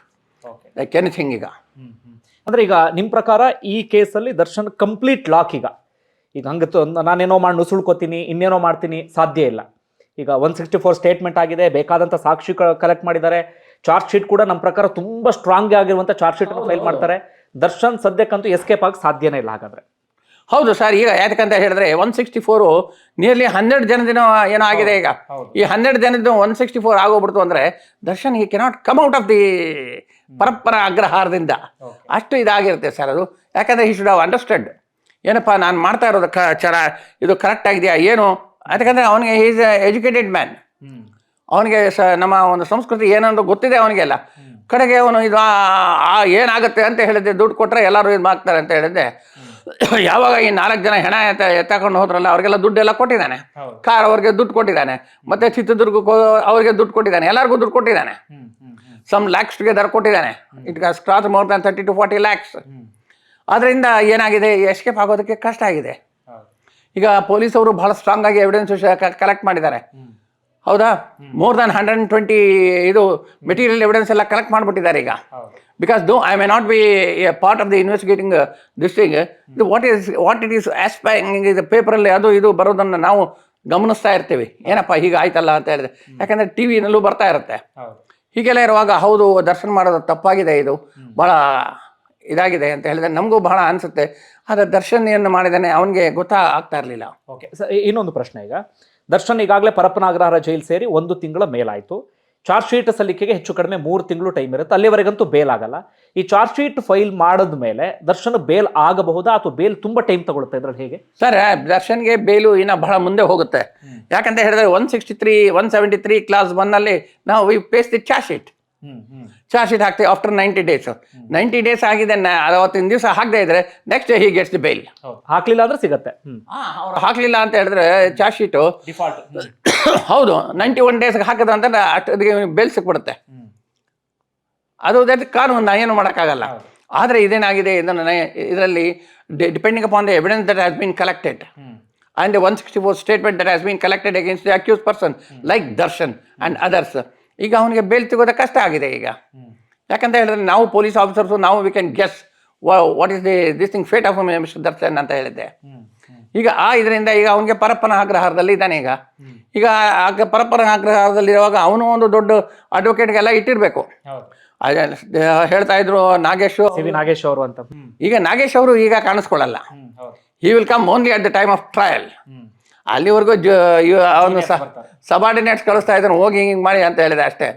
like anything ಈಗ. ಅಂದ್ರೆ ಈಗ ನಿಮ್ ಪ್ರಕಾರ ಈ ಕೇಸಲ್ಲಿ ದರ್ಶನ್ ಕಂಪ್ಲೀಟ್ ಲಾಕ್ ಈಗ. ಈಗ ಹಂಗ ನಾನೇನೋ ಮಾಡಿ ನುಸುಳ್ಕೋತೀನಿ ಇನ್ನೇನೋ ಮಾಡ್ತೀನಿ ಸಾಧ್ಯ ಇಲ್ಲ. ಈಗ ಒನ್ ಸಿಕ್ಸ್ಟಿ ಫೋರ್ ಸ್ಟೇಟ್ಮೆಂಟ್ ಆಗಿದೆ ಬೇಕಾದಂತ ಸಾಕ್ಷಿ ಕಲೆಕ್ಟ್ ಮಾಡಿದ್ದಾರೆ. ಚಾರ್ಜ್ ಶೀಟ್ ಕೂಡ ನಮ್ಮ ಪ್ರಕಾರ ತುಂಬ ಸ್ಟ್ರಾಂಗ್ ಆಗಿರುವಂಥ ಚಾರ್ಜ್ ಶೀಟ್ ಫೈಲ್ ಮಾಡ್ತಾರೆ. ದರ್ಶನ್ ಸದ್ಯಕ್ಕಂತೂ ಎಸ್ಕೇಪ್ ಆಗಿ ಸಾಧ್ಯನೇ ಇಲ್ಲ ಹಾಗಾದ್ರೆ. ಹೌದು ಸರ್ ಈಗ ಯಾಕಂತ ಹೇಳಿದ್ರೆ ಒನ್ ಸಿಕ್ಸ್ಟಿ ಫೋರು ನಿಯರ್ಲಿ ಹನ್ನೆರಡು ಜನದಿನ ಏನೋ ಆಗಿದೆ ಈಗ. ಈ ಹನ್ನೆರಡು ಜನದ ಒನ್ ಸಿಕ್ಸ್ಟಿ ಫೋರ್ ಆಗೋಗ್ಬಿಡ್ತು ಅಂದ್ರೆ ದರ್ಶನ್ ಈ cannot come out of the ಪರಪ್ಪರ ಅಗ್ರಹಾರದಿಂದ. ಅಷ್ಟು ಇದಾಗಿರುತ್ತೆ ಸರ್ ಅದು. ಯಾಕಂದ್ರೆ ಈ ಶುಡ್ ಹಾವ್ ಅಂಡರ್ಸ್ಟ್ಯಾಂಡ್ ಏನಪ್ಪ ನಾನು ಮಾಡ್ತಾ ಇರೋದು ಕ ಚರ ಇದು ಕರೆಕ್ಟ್ ಆಗಿದೆಯಾ ಏನು? ಯಾಕಂದರೆ ಅವನಿಗೆ ಈಸ್ ಎಜುಕೇಟೆಡ್ ಮ್ಯಾನ್ ಅವನಿಗೆ ಸ ನಮ್ಮ ಒಂದು ಸಂಸ್ಕೃತಿ ಏನಂದ್ರೆ ಗೊತ್ತಿದೆ ಅವನಿಗೆಲ್ಲ. ಕಡೆಗೆ ಅವನು ಇದು ಆ- ಏನಾಗುತ್ತೆ ಅಂತ ಹೇಳಿದ್ದೆ ದುಡ್ಡು ಕೊಟ್ಟರೆ ಎಲ್ಲರೂ ಇದು ಮಾಡ್ತಾರೆ ಅಂತ ಹೇಳಿದ್ದೆ ಯಾವಾಗ ಈ ನಾಲ್ಕು ಜನ ಹೆಣ ಎತ್ತ ಎತ್ತಕೊಂಡು ಹೋದ್ರಲ್ಲ ಅವ್ರಿಗೆಲ್ಲ ದುಡ್ಡೆಲ್ಲ ಕೊಟ್ಟಿದ್ದಾನೆ. ಕಾರ್ ಅವ್ರಿಗೆ ದುಡ್ಡು ಕೊಟ್ಟಿದ್ದಾನೆ. ಮತ್ತೆ ಚಿತ್ರದುರ್ಗಕ್ಕೆ ಅವ್ರಿಗೆ ದುಡ್ಡು ಕೊಟ್ಟಿದ್ದಾನೆ. ಎಲ್ಲರಿಗೂ ದುಡ್ಡು ಕೊಟ್ಟಿದ್ದಾನೆ. ಸಮ್ ಲ್ಯಾಕ್ಸ್ ಟುಗೆದರ್ ಕೊಟ್ಟಿದ್ದಾನೆ. It cross more than thirty two forty lakhs ಅದರಿಂದ ಏನಾಗಿದೆ ಎಸ್ಕೇಪ್ ಆಗೋದಕ್ಕೆ ಕಷ್ಟ ಆಗಿದೆ. ಈಗ ಪೊಲೀಸವರು ಬಹಳ ಸ್ಟ್ರಾಂಗ್ ಆಗಿ ಎವಿಡೆನ್ಸ್ ಕಲೆಕ್ಟ್ ಮಾಡಿದ್ದಾರೆ. ಹೌದಾ? More than hundred and twenty ಇದು ಮೆಟೀರಿಯಲ್ ಎವಿಡೆನ್ಸ್ ಎಲ್ಲ ಕಲೆಕ್ಟ್ ಮಾಡಿಬಿಟ್ಟಿದ್ದಾರೆ ಈಗ. Because though I may not be a part of the investigating this thing ಇದು what is what it is aspiring ಇದು ಪೇಪರಲ್ಲಿ ಅದು ಇದು ಬರೋದನ್ನು ನಾವು ಗಮನಿಸ್ತಾ ಇರ್ತೀವಿ. ಏನಪ್ಪ ಹೀಗೆ ಆಯ್ತಲ್ಲ ಅಂತ ಹೇಳಿದ್ರೆ. ಯಾಕಂದರೆ ಟಿ ವಿನಲ್ಲೂ ಬರ್ತಾ ಇರುತ್ತೆ. ಹೀಗೆಲ್ಲ ಇರುವಾಗ ಹೌದು ದರ್ಶನ ಮಾಡೋದು ತಪ್ಪಾಗಿದೆ ಇದು. ಭಾಳ ಇದಾಗಿದೆ ಅಂತ ಹೇಳಿದ್ರೆ ನಮಗೂ ಬಹಳ ಅನಿಸುತ್ತೆ. ಆದರೆ ದರ್ಶನ್ ಏನು ಮಾಡಿದ್ದಾನೆ ಅವನಿಗೆ ಗೊತ್ತಾ ಆಗ್ತಾ ಇರಲಿಲ್ಲ. ಓಕೆ ಇನ್ನೊಂದು ಪ್ರಶ್ನೆ ಈಗ. ದರ್ಶನ್ ಈಗಾಗಲೇ ಪರಪ್ಪನಾಗ್ರಹಾರ ಜೈಲು ಸೇರಿ ಒಂದು ತಿಂಗಳ ಮೇಲಾಯಿತು. ಚಾರ್ಜ್ ಶೀಟ್ ಸಲ್ಲಿಕೆಗೆ ಹೆಚ್ಚು ಕಡಿಮೆ ಮೂರು ತಿಂಗಳು ಟೈಮ್ ಇರುತ್ತೆ. ಅಲ್ಲಿವರೆಗಂತೂ ಬೇಲ್ ಆಗಲ್ಲ. ಈ ಚಾರ್ಜ್ ಶೀಟ್ ಫೈಲ್ ಮಾಡಿದ ಮೇಲೆ ದರ್ಶನ್ ಬೇಲ್ ಆಗಬಹುದಾ ಅಥವಾ ಬೇಲ್ ತುಂಬಾ ಟೈಮ್ ತಗೊಳುತ್ತೆ ಇದ್ರಲ್ಲಿ ಹೇಗೆ? ಸರ್ ದರ್ಶನ್ಗೆ ಬೇಲು ಇನ್ನೂ ಬಹಳ ಮುಂದೆ ಹೋಗುತ್ತೆ. ಯಾಕಂತ ಹೇಳಿದ್ರೆ one sixty three one seventy three clause ಒನ್ನಲ್ಲಿ ನಾವು we place the charge sheet. Charge sheet ಹಾಕ್ತೀವಿ after ninety days ninety days ಆಗಿದೆ ಅರವತ್ತಿನ ದಿವಸ ಹಾಕದೇ ಇದ್ರೆ next he gets the bail ಹಾಕ್ಲಿಲ್ಲ ಅಂದ್ರೆ ಸಿಗತ್ತೆ. ಅವ್ರು ಹಾಕ್ಲಿಲ್ಲ ಅಂತ ಹೇಳಿದ್ರೆ ಚಾರ್ಜ್ ಶೀಟು ಡಿಫಾಲ್ಟ್ ಹೌದು ನೈಂಟಿ ಒನ್ ಡೇಸ್ ಹಾಕಿದ್ರೆ ಅಂತ ಅಷ್ಟೊತ್ತಿಗೆ ಬೇಲ್ ಸಿಕ್ಬಿಡುತ್ತೆ. ಅದು ದಟ್ ಕಾನೂನು ಏನು ಮಾಡೋಕ್ಕಾಗಲ್ಲ. ಆದರೆ ಇದೇನಾಗಿದೆ ಇದನ್ನು ಇದರಲ್ಲಿ depending upon the evidence that has been collected and one sixty 164 statement that has been collected against the accused person like Darshan and others. ಈಗ ಅವನಿಗೆ ಬೇಲ್ ಸಿಗೋದು ಕಷ್ಟ ಆಗಿದೆ ಈಗ. ಯಾಕಂತ ಹೇಳಿದ್ರೆ ನಾವು ಪೊಲೀಸ್ ಆಫೀಸರ್ಸು ನಾವು we can guess what is the this thing fate of mister Darshan ಅಂತ ಹೇಳಿದ್ದೆ. ಈಗ ಆ ಇದರಿಂದ ಈಗ ಅವನಿಗೆ ಪರಪ್ಪನ ಆಗ್ರಹಾರದಲ್ಲಿ ಇದ್ದಾನೆ ಈಗ. ಈಗ ಆಗ ಪರಪ್ಪನ ಆಗ್ರಹಾರದಲ್ಲಿರುವಾಗ ಅವನು ಒಂದು ದೊಡ್ಡ ಅಡ್ವೊಕೇಟ್ಗೆಲ್ಲ ಇಟ್ಟಿರಬೇಕು. ಹೇಳ್ತಾ ಇದ್ರು ನಾಗೇಶ್ ನಾಗೇಶ್ ಅವರು ಅಂತ. ಈಗ ನಾಗೇಶ್ ಅವರು ಈಗ ಕಾಣಿಸ್ಕೊಳ್ಳಲ್ಲ. He will come only at the time of trial ಅಲ್ಲಿವರೆಗೂ ಜ ಇವ- ಅವನು ಸಬಾರ್ಡಿನೇಟ್ಸ್ ಕಳಿಸ್ತಾ ಇದ್ದಾನೆ ಹೋಗಿ ಹಿಂಗೆ ಮಾಡಿ ಅಂತ ಹೇಳಿದೆ ಅಷ್ಟೇ.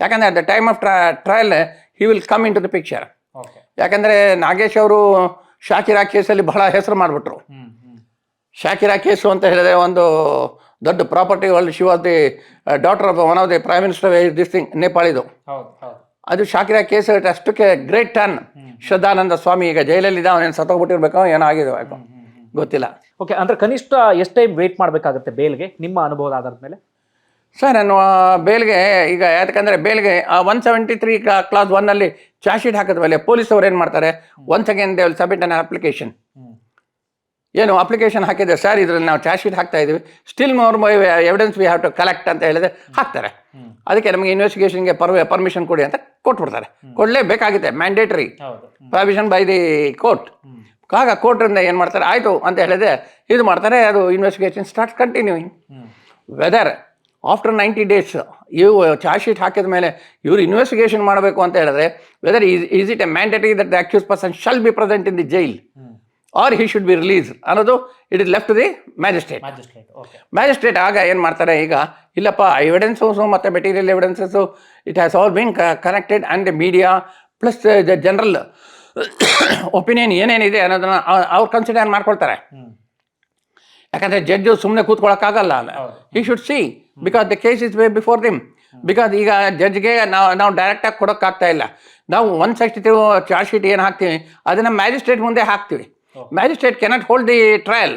ಯಾಕಂದರೆ at the time of trial he will come into the picture ಯಾಕಂದರೆ ನಾಗೇಶ್ ಅವರು ಶಾಕಿರಾ ಕೇಸಲ್ಲಿ ಬಹಳ ಹೆಸರು ಮಾಡಿಬಿಟ್ರು. ಶಾಕಿರಾ ಕೇಸು ಅಂತ ಹೇಳಿದ್ರೆ ಒಂದು ದೊಡ್ಡ property world she was the daughter of one of the prime minister this thing ನೇಪಾಳಿದು ಅದು ಶಾಕಿರಾ ಕೇಸ್ ಅಷ್ಟಕ್ಕೆ ಗ್ರೇಟ್ ಟನ್ ಶ್ರದ್ಧಾನಂದ ಸ್ವಾಮಿ ಈಗ ಜೈಲಲ್ಲಿದ್ದ ಅವನೇನು ಸತ್ತೋಗ್ಬಿಟ್ಟಿರ್ಬೇಕು ಏನೋ ಆಗಿದೆ ಗೊತ್ತಿಲ್ಲ. ಓಕೆ ಅಂದ್ರೆ ಕನಿಷ್ಠ ಎಷ್ಟು ಟೈಮ್ ವೇಟ್ ಮಾಡಬೇಕಾಗುತ್ತೆ ಬೇಲ್ಗೆ ನಿಮ್ಮ ಅನುಭವದ ಆಧಾರದ ಮೇಲೆ? ಸರ್ ನಾನು ಬೇಲ್ಗೆ ಈಗ ಯಾಕಂದರೆ ಬೇಲ್ಗೆ ಒನ್ ಸೆವೆಂಟಿ ತ್ರೀ ಕ್ಲಾಸ್ ಒನ್ನಲ್ಲಿ ಚಾರ್ಜ್ ಶೀಟ್ ಹಾಕಿದ ಮೇಲೆ ಪೊಲೀಸ್ ಅವ್ರು ಏನು ಮಾಡ್ತಾರೆ? Once again they will submit an application ಏನು ಅಪ್ಲಿಕೇಶನ್ ಹಾಕಿದ್ರೆ ಸರ್ ಇದ್ರಲ್ಲಿ ನಾವು ಚಾರ್ಜ್ ಶೀಟ್ ಹಾಕ್ತಾ ಇದ್ದೀವಿ still more my evidence we have to collect ಅಂತ ಹೇಳಿದ್ರೆ ಹಾಕ್ತಾರೆ. ಅದಕ್ಕೆ ನಮಗೆ ಇನ್ವೆಸ್ಟಿಗೇಷನ್ಗೆ ಪರ್ ಪರ್ಮಿಷನ್ ಕೊಡಿ ಅಂತ ಕೊಟ್ಬಿಡ್ತಾರೆ. ಕೊಡಲೇಬೇಕಾಗಿದೆ mandatory provision by the court ಆಗ ಕೋರ್ಟ್ರಿಂದ ಏನು ಮಾಡ್ತಾರೆ? ಆಯಿತು ಅಂತ ಹೇಳಿದೆ ಇದು ಮಾಡ್ತಾರೆ ಅದು investigation start continuing whether after ninety days ಇವು ಚಾರ್ಜ್ ಶೀಟ್ ಹಾಕಿದ ಮೇಲೆ ಇವರು ಇನ್ವೆಸ್ಟಿಗೇಷನ್ ಮಾಡಬೇಕು ಅಂತ ಹೇಳಿದ್ರೆ whether is is it a mandatory that the accused person shall be present in the jail or he should be release ಅನ್ನೋದು it is left the magistrate magistrate ಆಗ ಏನು ಮಾಡ್ತಾರೆ ಈಗ ಇಲ್ಲಪ್ಪ ಎವಿಡೆನ್ಸಸ್ಸು ಮತ್ತು material evidences it has all been connected and the media plus the general opinion ಏನೇನಿದೆ ಅನ್ನೋದನ್ನ ಅವ್ರು ಕನ್ಸಿಡರ್ ಮಾಡ್ಕೊಳ್ತಾರೆ. ಯಾಕಂದರೆ ಜಡ್ಜು ಸುಮ್ಮನೆ ಕೂತ್ಕೊಳ್ಳೋಕ್ಕಾಗಲ್ಲ ಈ should see because the case is way before them because ಈಗ ಜಡ್ಜ್ಗೆ ನಾವು ನಾವು ಡೈರೆಕ್ಟಾಗಿ ಕೊಡೋಕ್ಕಾಗ್ತಾ ಇಲ್ಲ. ನಾವು one sixty three charge sheet ಏನು ಹಾಕ್ತೀವಿ ಅದನ್ನು ಮ್ಯಾಜಿಸ್ಟ್ರೇಟ್ ಮುಂದೆ ಹಾಕ್ತೀವಿ. Magistrate cannot hold the trial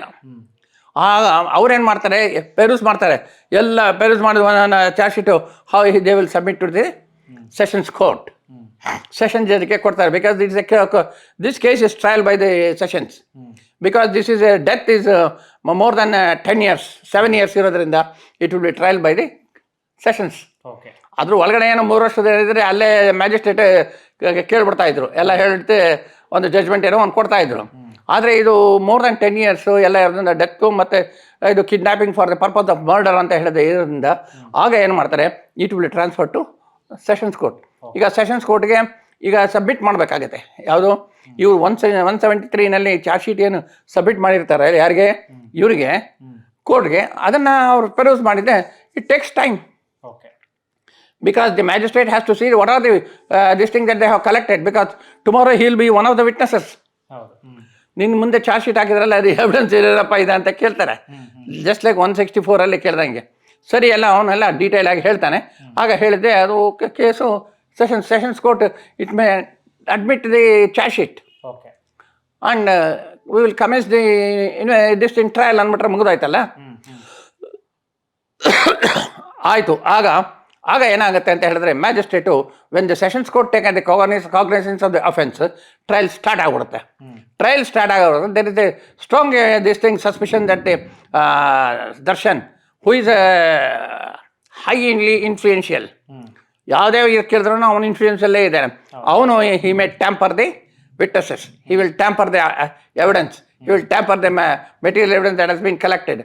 ಆಗ ಅವ್ರೇನು ಮಾಡ್ತಾರೆ ಪೆರೂಸ್ ಮಾಡ್ತಾರೆ. ಎಲ್ಲ ಪೆರೂಸ್ ಮಾಡಿದ charge sheet how they will submit to the sessions court session ಜಡ್ಜ್ಗೆ ಕೊಡ್ತಾರೆ. Because a this case is trial by the sessions because this is a death is more than ten years seven years ಇರೋದ್ರಿಂದ it will be trial by the sessions okay ಅದ್ರ ಒಳಗಡೆ ಏನೋ ಮೂರು ವರ್ಷದ ಇದ್ದರೆ ಅಲ್ಲೇ ಮ್ಯಾಜಿಸ್ಟ್ರೇಟ್ ಕೇಳ್ಬಿಡ್ತಾ ಇದ್ರು. ಎಲ್ಲ ಹೇಳ್ತೆ ಒಂದು ಜಜ್ಮೆಂಟ್ ಏನೋ ಒಂದು ಕೊಡ್ತಾ ಇದ್ರು. ಆದರೆ ಇದು ಮೋರ್ ದನ್ ಟೆನ್ ಇಯರ್ಸು ಎಲ್ಲ ಇರೋದ್ರಿಂದ ಡೆತ್ತು ಮತ್ತು ಇದು kidnapping for the purpose of murder ಅಂತ ಹೇಳಿದೆ ಇರೋದ್ರಿಂದ ಆಗ ಏನು ಮಾಡ್ತಾರೆ? It will transfer to sessions court ಈಗ ಸೆಷನ್ಸ್ ಕೋರ್ಟ್ಗೆ ಈಗ ಸಬ್ಮಿಟ್ ಮಾಡಬೇಕಾಗತ್ತೆ. ಯಾವುದು? ಇವರು ಒನ್ ಸೆ ಒನ್ ಸೆವೆಂಟಿ ತ್ರೀನಲ್ಲಿ ಚಾರ್ಜ್ ಶೀಟ್ ಏನು ಸಬ್ಮಿಟ್ ಮಾಡಿರ್ತಾರೆ ಯಾರಿಗೆ? ಇವರಿಗೆ. ಕೋರ್ಟ್ಗೆ ಅದನ್ನು ಅವ್ರು ಪೆರೂಸ್ ಮಾಡಿದರೆ it takes time okay because the magistrate has to see what are the this thing that they they have collected because tomorrow be one the witnesses. ಹೌದು. ನಿನ್ನ ಮುಂದೆ ಚಾರ್ಜ್ ಶೀಟ್ ಹಾಕಿದ್ರಲ್ಲ ಅದು ಎವಿಡೆನ್ಸ್ ಇರೋದಪ್ಪ ಇದೆ ಅಂತ ಕೇಳ್ತಾರೆ. ಜಸ್ಟ್ ಲೈಕ್ ಒನ್ ಸಿಕ್ಸ್ಟಿ ಫೋರಲ್ಲಿ ಕೇಳ್ದಂಗೆ. ಸರಿ ಎಲ್ಲ ಅವನೆಲ್ಲ ಡೀಟೇಲ್ ಆಗಿ ಹೇಳ್ತಾನೆ. ಆಗ ಹೇಳಿದ್ರೆ ಅದು case session sessions court it may admit the charge sheet okay and we will commence the this in trial ಅಂದ್ಬಿಟ್ರೆ ಮುಗಿದಾಯ್ತಲ್ಲ? ಆಯಿತು ಆಗ ಆಗ ಏನಾಗುತ್ತೆ ಅಂತ ಹೇಳಿದ್ರೆ magistrate when the sessions court take the cognise cognisance of the offence trial start ಆಗ್ಬಿಡುತ್ತೆ. ಟ್ರಯಲ್ ಸ್ಟಾರ್ಟ್ ಆಗೋದು there is a strong this thing suspicion that Darshan who is high in influential ಯಾವುದೇ ಕೇಳಿದ್ರು ಅವನು ಇನ್ಫ್ಲೂಯೆನ್ಸಲ್ಲೇ ಇದ್ದಾನೆ. ಅವನು he may tamper the witnesses he will tamper the evidence he will tamper the material evidence that has been collected